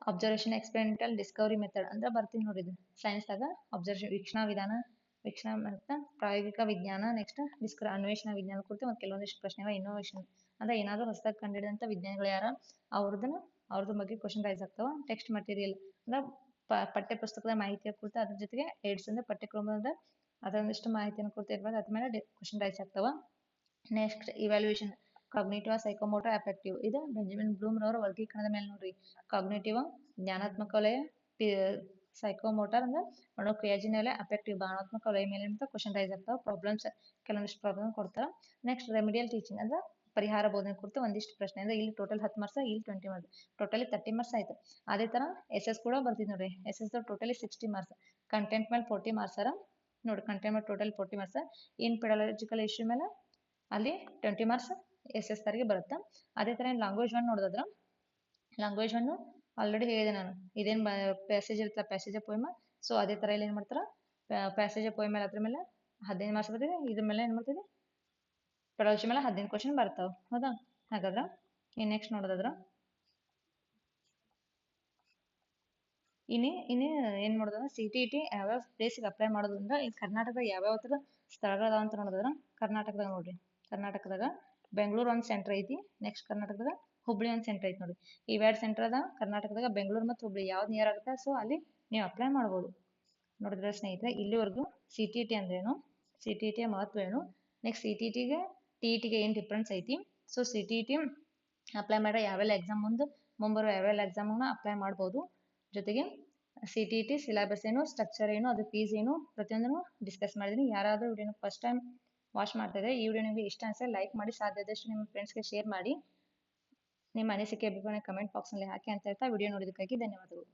observation experimental discovery method ಅಂದ್ರೆ ಬರ್ತೀನಿ ನೋಡಿ ಇದು ಸೈನ್ಸ್ದಾಗ ಅಬ್ಸರ್ವೇಷನ್ ವೀಕ್ಷಣಾ ವಿಧಾನ, ವೀಕ್ಷಣಾ ಮತ್ತು ಪ್ರಾಯೋಗಿಕ ವಿಜ್ಞಾನ ನೆಕ್ಸ್ಟ್ ಡಿಸ್ಕ ಅನ್ವೇಷಣಾ ವಿಜ್ಞಾನ ಕುರಿತು ಮತ್ತು ಕೆಲವೊಂದಿಷ್ಟು ಪ್ರಶ್ನೆಗಳು ಇನ್ನೋವೇಷನ್ ಅಂದ್ರೆ ಏನಾದರೂ ಹೊಸದಾಗಿ ಕಂಡುಹಿಡಿದಂಥ ವಿಜ್ಞಾನಿಗಳು ಯಾರ? ಅವ್ರದ್ದನ್ನ ಅವ್ರದ್ರ ಬಗ್ಗೆ ಕ್ವಶನ್ ರೈಸ್ ಆಗ್ತಾವ. ಟೆಕ್ಸ್ಟ್ ಮಟೀರಿಯಲ್ ಅಂದ್ರೆ ಪಠ್ಯ ಪುಸ್ತಕದ ಮಾಹಿತಿಯ ಕುರಿತು ಅದ್ರ ಜೊತೆಗೆ ಏಡ್ಸ್ ಅಂದ್ರೆ ಪಠ್ಯಕ್ರಮದ ಅದೊಂದಿಷ್ಟು ಮಾಹಿತಿಯನ್ನು ಕುರಿತು ಇರ್ಬೋದು. ಅದ್ರ ಮೇಲೆ ಕ್ವಶನ್ ರೈಸ್ ಆಗ್ತಾವ. Next evaluation cognitive psychomotor affective ಇದು ಬೆಂಜಮಿನ್ ಬ್ಲೂಮ್ ರವರ ವರ್ಗೀಕರಣದ ಮೇಲೆ ನೋಡ್ರಿ. ಕಾಗ್ನೇಟಿವ್ ಜ್ಞಾನಾತ್ಮಕ ವಲಯ ಸೈಕೋಮೋಟರ್ ಅಂದ್ರೆ ಮನೋಕ್ರಿಯಾಜಿನ ವಲಯ ಅಫೆಕ್ಟಿವ್ ಭಾವನಾತ್ಮಕ ವಲಯ ಮೇಲೆ ಅಂತ ಕ್ವಶನ್ ರೈಸ್ ಆಗ್ತಾವ. ಪ್ರಾಬ್ಲಮ್ಸ್ ಕೆಲವೊಂದಿಷ್ಟು ಪ್ರಾಬ್ಲಮ್ ಕೊಡ್ತಾರ. ನೆಕ್ಸ್ಟ್ ರೆಮಿಡಿಯಲ್ ಟೀಚಿಂಗ್ ಅಂದ್ರೆ ಪರಿಹಾರ ಬೋಧನೆ ಕುರಿತು ಒಂದಿಷ್ಟು ಪ್ರಶ್ನೆ ಅಂದ್ರೆ ಇಲ್ಲಿ ಟೋಟಲ್ ಹತ್ತು ಮಾರ್ಕ್ಸ್ ಇಲ್ಲಿ twenty marks totally thirty marks ಆಯ್ತು. ಅದೇ ತರ ಎಸ್ ಎಸ್ ಕೂಡ ಬರ್ತಿದ್ ನೋಡ್ರಿ. S S totally sixty marks content ಮೇಲೆ ಫೋರ್ಟಿ ಮಾರ್ಕ್ಸ್ ಅರ. ನೋಡಿ ಕಂಟೆಂಟ್ ಮೇಲೆ total forty marks in pedagogical issue ಮೇಲೆ ಅಲ್ಲಿ ಟ್ವೆಂಟಿ ಮಾರ್ಕ್ಸ್ ಎಸ್ ಎಸ್ ತಾರಿಗೆ ಬರುತ್ತೆ? ಅದೇ ಥರ ಲ್ಯಾಂಗ್ವೇಜ್ ಒನ್ ನೋಡಿದ್ರೆ ಲ್ಯಾಂಗ್ವೇಜ್ ಒನ್ನು ಆಲ್ರೆಡಿ ಹೇಳಿದೆ ನಾನು. ಇದೇನು ಪ್ಯಾಸೇಜ್ ಇರುತ್ತಲ್ಲ ಪ್ಯಾಸೇಜ್ ಪೋಯಮ ಸೊ ಅದೇ ಥರ ಇಲ್ಲಿ ಏನು ಮಾಡ್ತಾರೆ? ಪ್ಯಾಸೇಜ್ ಪೋಯಮ್ ಮೇಲೆ ಅದ್ರ ಮೇಲೆ ಹದಿನೈದು ಮಾರ್ಕ್ಸ್ ಬರ್ತಿದೆ. ಇದ್ರ ಮೇಲೆ ಏನು ಮಾಡ್ತಿದೆ ಪ್ರೊಡಕ್ಷನ್ ಮೇಲೆ ಹದಿನೈದು ಕ್ವಶನ್ ಬರ್ತಾವೆ. ಹೌದಾ? ಹಾಗಾದ್ರೆ ಇನ್ನು ನೆಕ್ಸ್ಟ್ ನೋಡೋದಾದ್ರೆ? ಇನ್ನೇ ಇನ್ನೇ ಏನು ಮಾಡೋದಂದ್ರೆ ಸಿ ಟಿ ಟಿ ಯಾವ್ಯಾವ ಪ್ಲೇಸಿಗೆ ಅಪ್ಲೈ ಮಾಡೋದ್ರಿಂದ ಅಂದ್ರೆ ಕರ್ನಾಟಕದಾಗ ಯಾವ್ಯಾವ ಥರ ಸ್ಥಳಗಳದಾವ ಅಂತ ನೋಡಿದ್ರೆ ಕರ್ನಾಟಕದಾಗ ನೋಡ್ರಿ. ಕರ್ನಾಟಕದಾಗ ಬೆಂಗಳೂರು ಒಂದು ಸೆಂಟ್ರ್ ಐತಿ ನೆಕ್ಸ್ಟ್ ಕರ್ನಾಟಕದಾಗ ಹುಬ್ಳಿ ಒಂದು ಸೆಂಟರ್ ಐತಿ ನೋಡಿ ಇವೆರಡು ಸೆಂಟ್ರ್ ಅದ ಕರ್ನಾಟಕದಾಗ ಬೆಂಗಳೂರು ಮತ್ತು ಹುಬ್ಳಿ ಯಾವ್ದು ನಿಯರ್ ಆಗುತ್ತೆ ಸೊ ಅಲ್ಲಿ ನೀವು ಅಪ್ಲೈ ಮಾಡ್ಬೋದು. ನೋಡಿದ್ರೆ ಸ್ನೇಹಿತರೆ, ಇಲ್ಲಿವರೆಗೂ ಸಿ ಟಿ ಟಿ ಅಂದ್ರೇನು? ಸಿ ಟಿ ಟಿಯ ಮಹತ್ವ ಏನು? ನೆಕ್ಸ್ಟ್ ಸಿ ಟಿ ಟಿಗೆ ಟಿ ಇ ಏನು ಡಿಫ್ರೆನ್ಸ್ ಐತಿ? So C T T apply ಮಾಡೋ ಯಾವೆಲ್ಲ ಎಕ್ಸಾಮ್ ಮುಂದೆ ಮುಂಬರುವ ಯಾವೆಲ್ಲ ಎಕ್ಸಾಮ್ನ ಅಪ್ಲೈ ಮಾಡ್ಬೋದು. ಜೊತೆಗೆ ಸಿ ಟಿ ಟಿ ಸಿಲೆಬಸ್ ಏನು ಸ್ಟ್ರಕ್ಚರ್ ಏನು ಅದು ಫೀಸ್ ಏನು, ಪ್ರತಿಯೊಂದನ್ನು ಡಿಸ್ಕಸ್ ಮಾಡಿದ್ದೀನಿ ಯಾರಾದರೂ ವಿಡಿಯೋನ ಫಸ್ಟ್ ಟೈಮ್ ವಾಚ್ ಮಾಡ್ತಾ ಇದ್ದಾರೆ ಈ ವಿಡಿಯೋ ನಿಮಗೆ ಇಷ್ಟ ಅನಿಸಿದ್ರೆ ಲೈಕ್ ಮಾಡಿ, ಸಾಧ್ಯ ಆದಷ್ಟು ನಿಮ್ಮ ಫ್ರೆಂಡ್ಸ್ಗೆ ಶೇರ್ ಮಾಡಿ. ನಿಮ್ಮ ಅನಿಸಿಕೆ ಅಭಿಪ್ರಾಯ ಕಮೆಂಟ್ ಬಾಕ್ಸ್ನಲ್ಲಿ ಹಾಕಿ ಅಂತ ಹೇಳ್ತಾ ವಿಡಿಯೋ ನೋಡೋದಕ್ಕಾಗಿ ಧನ್ಯವಾದಗಳು.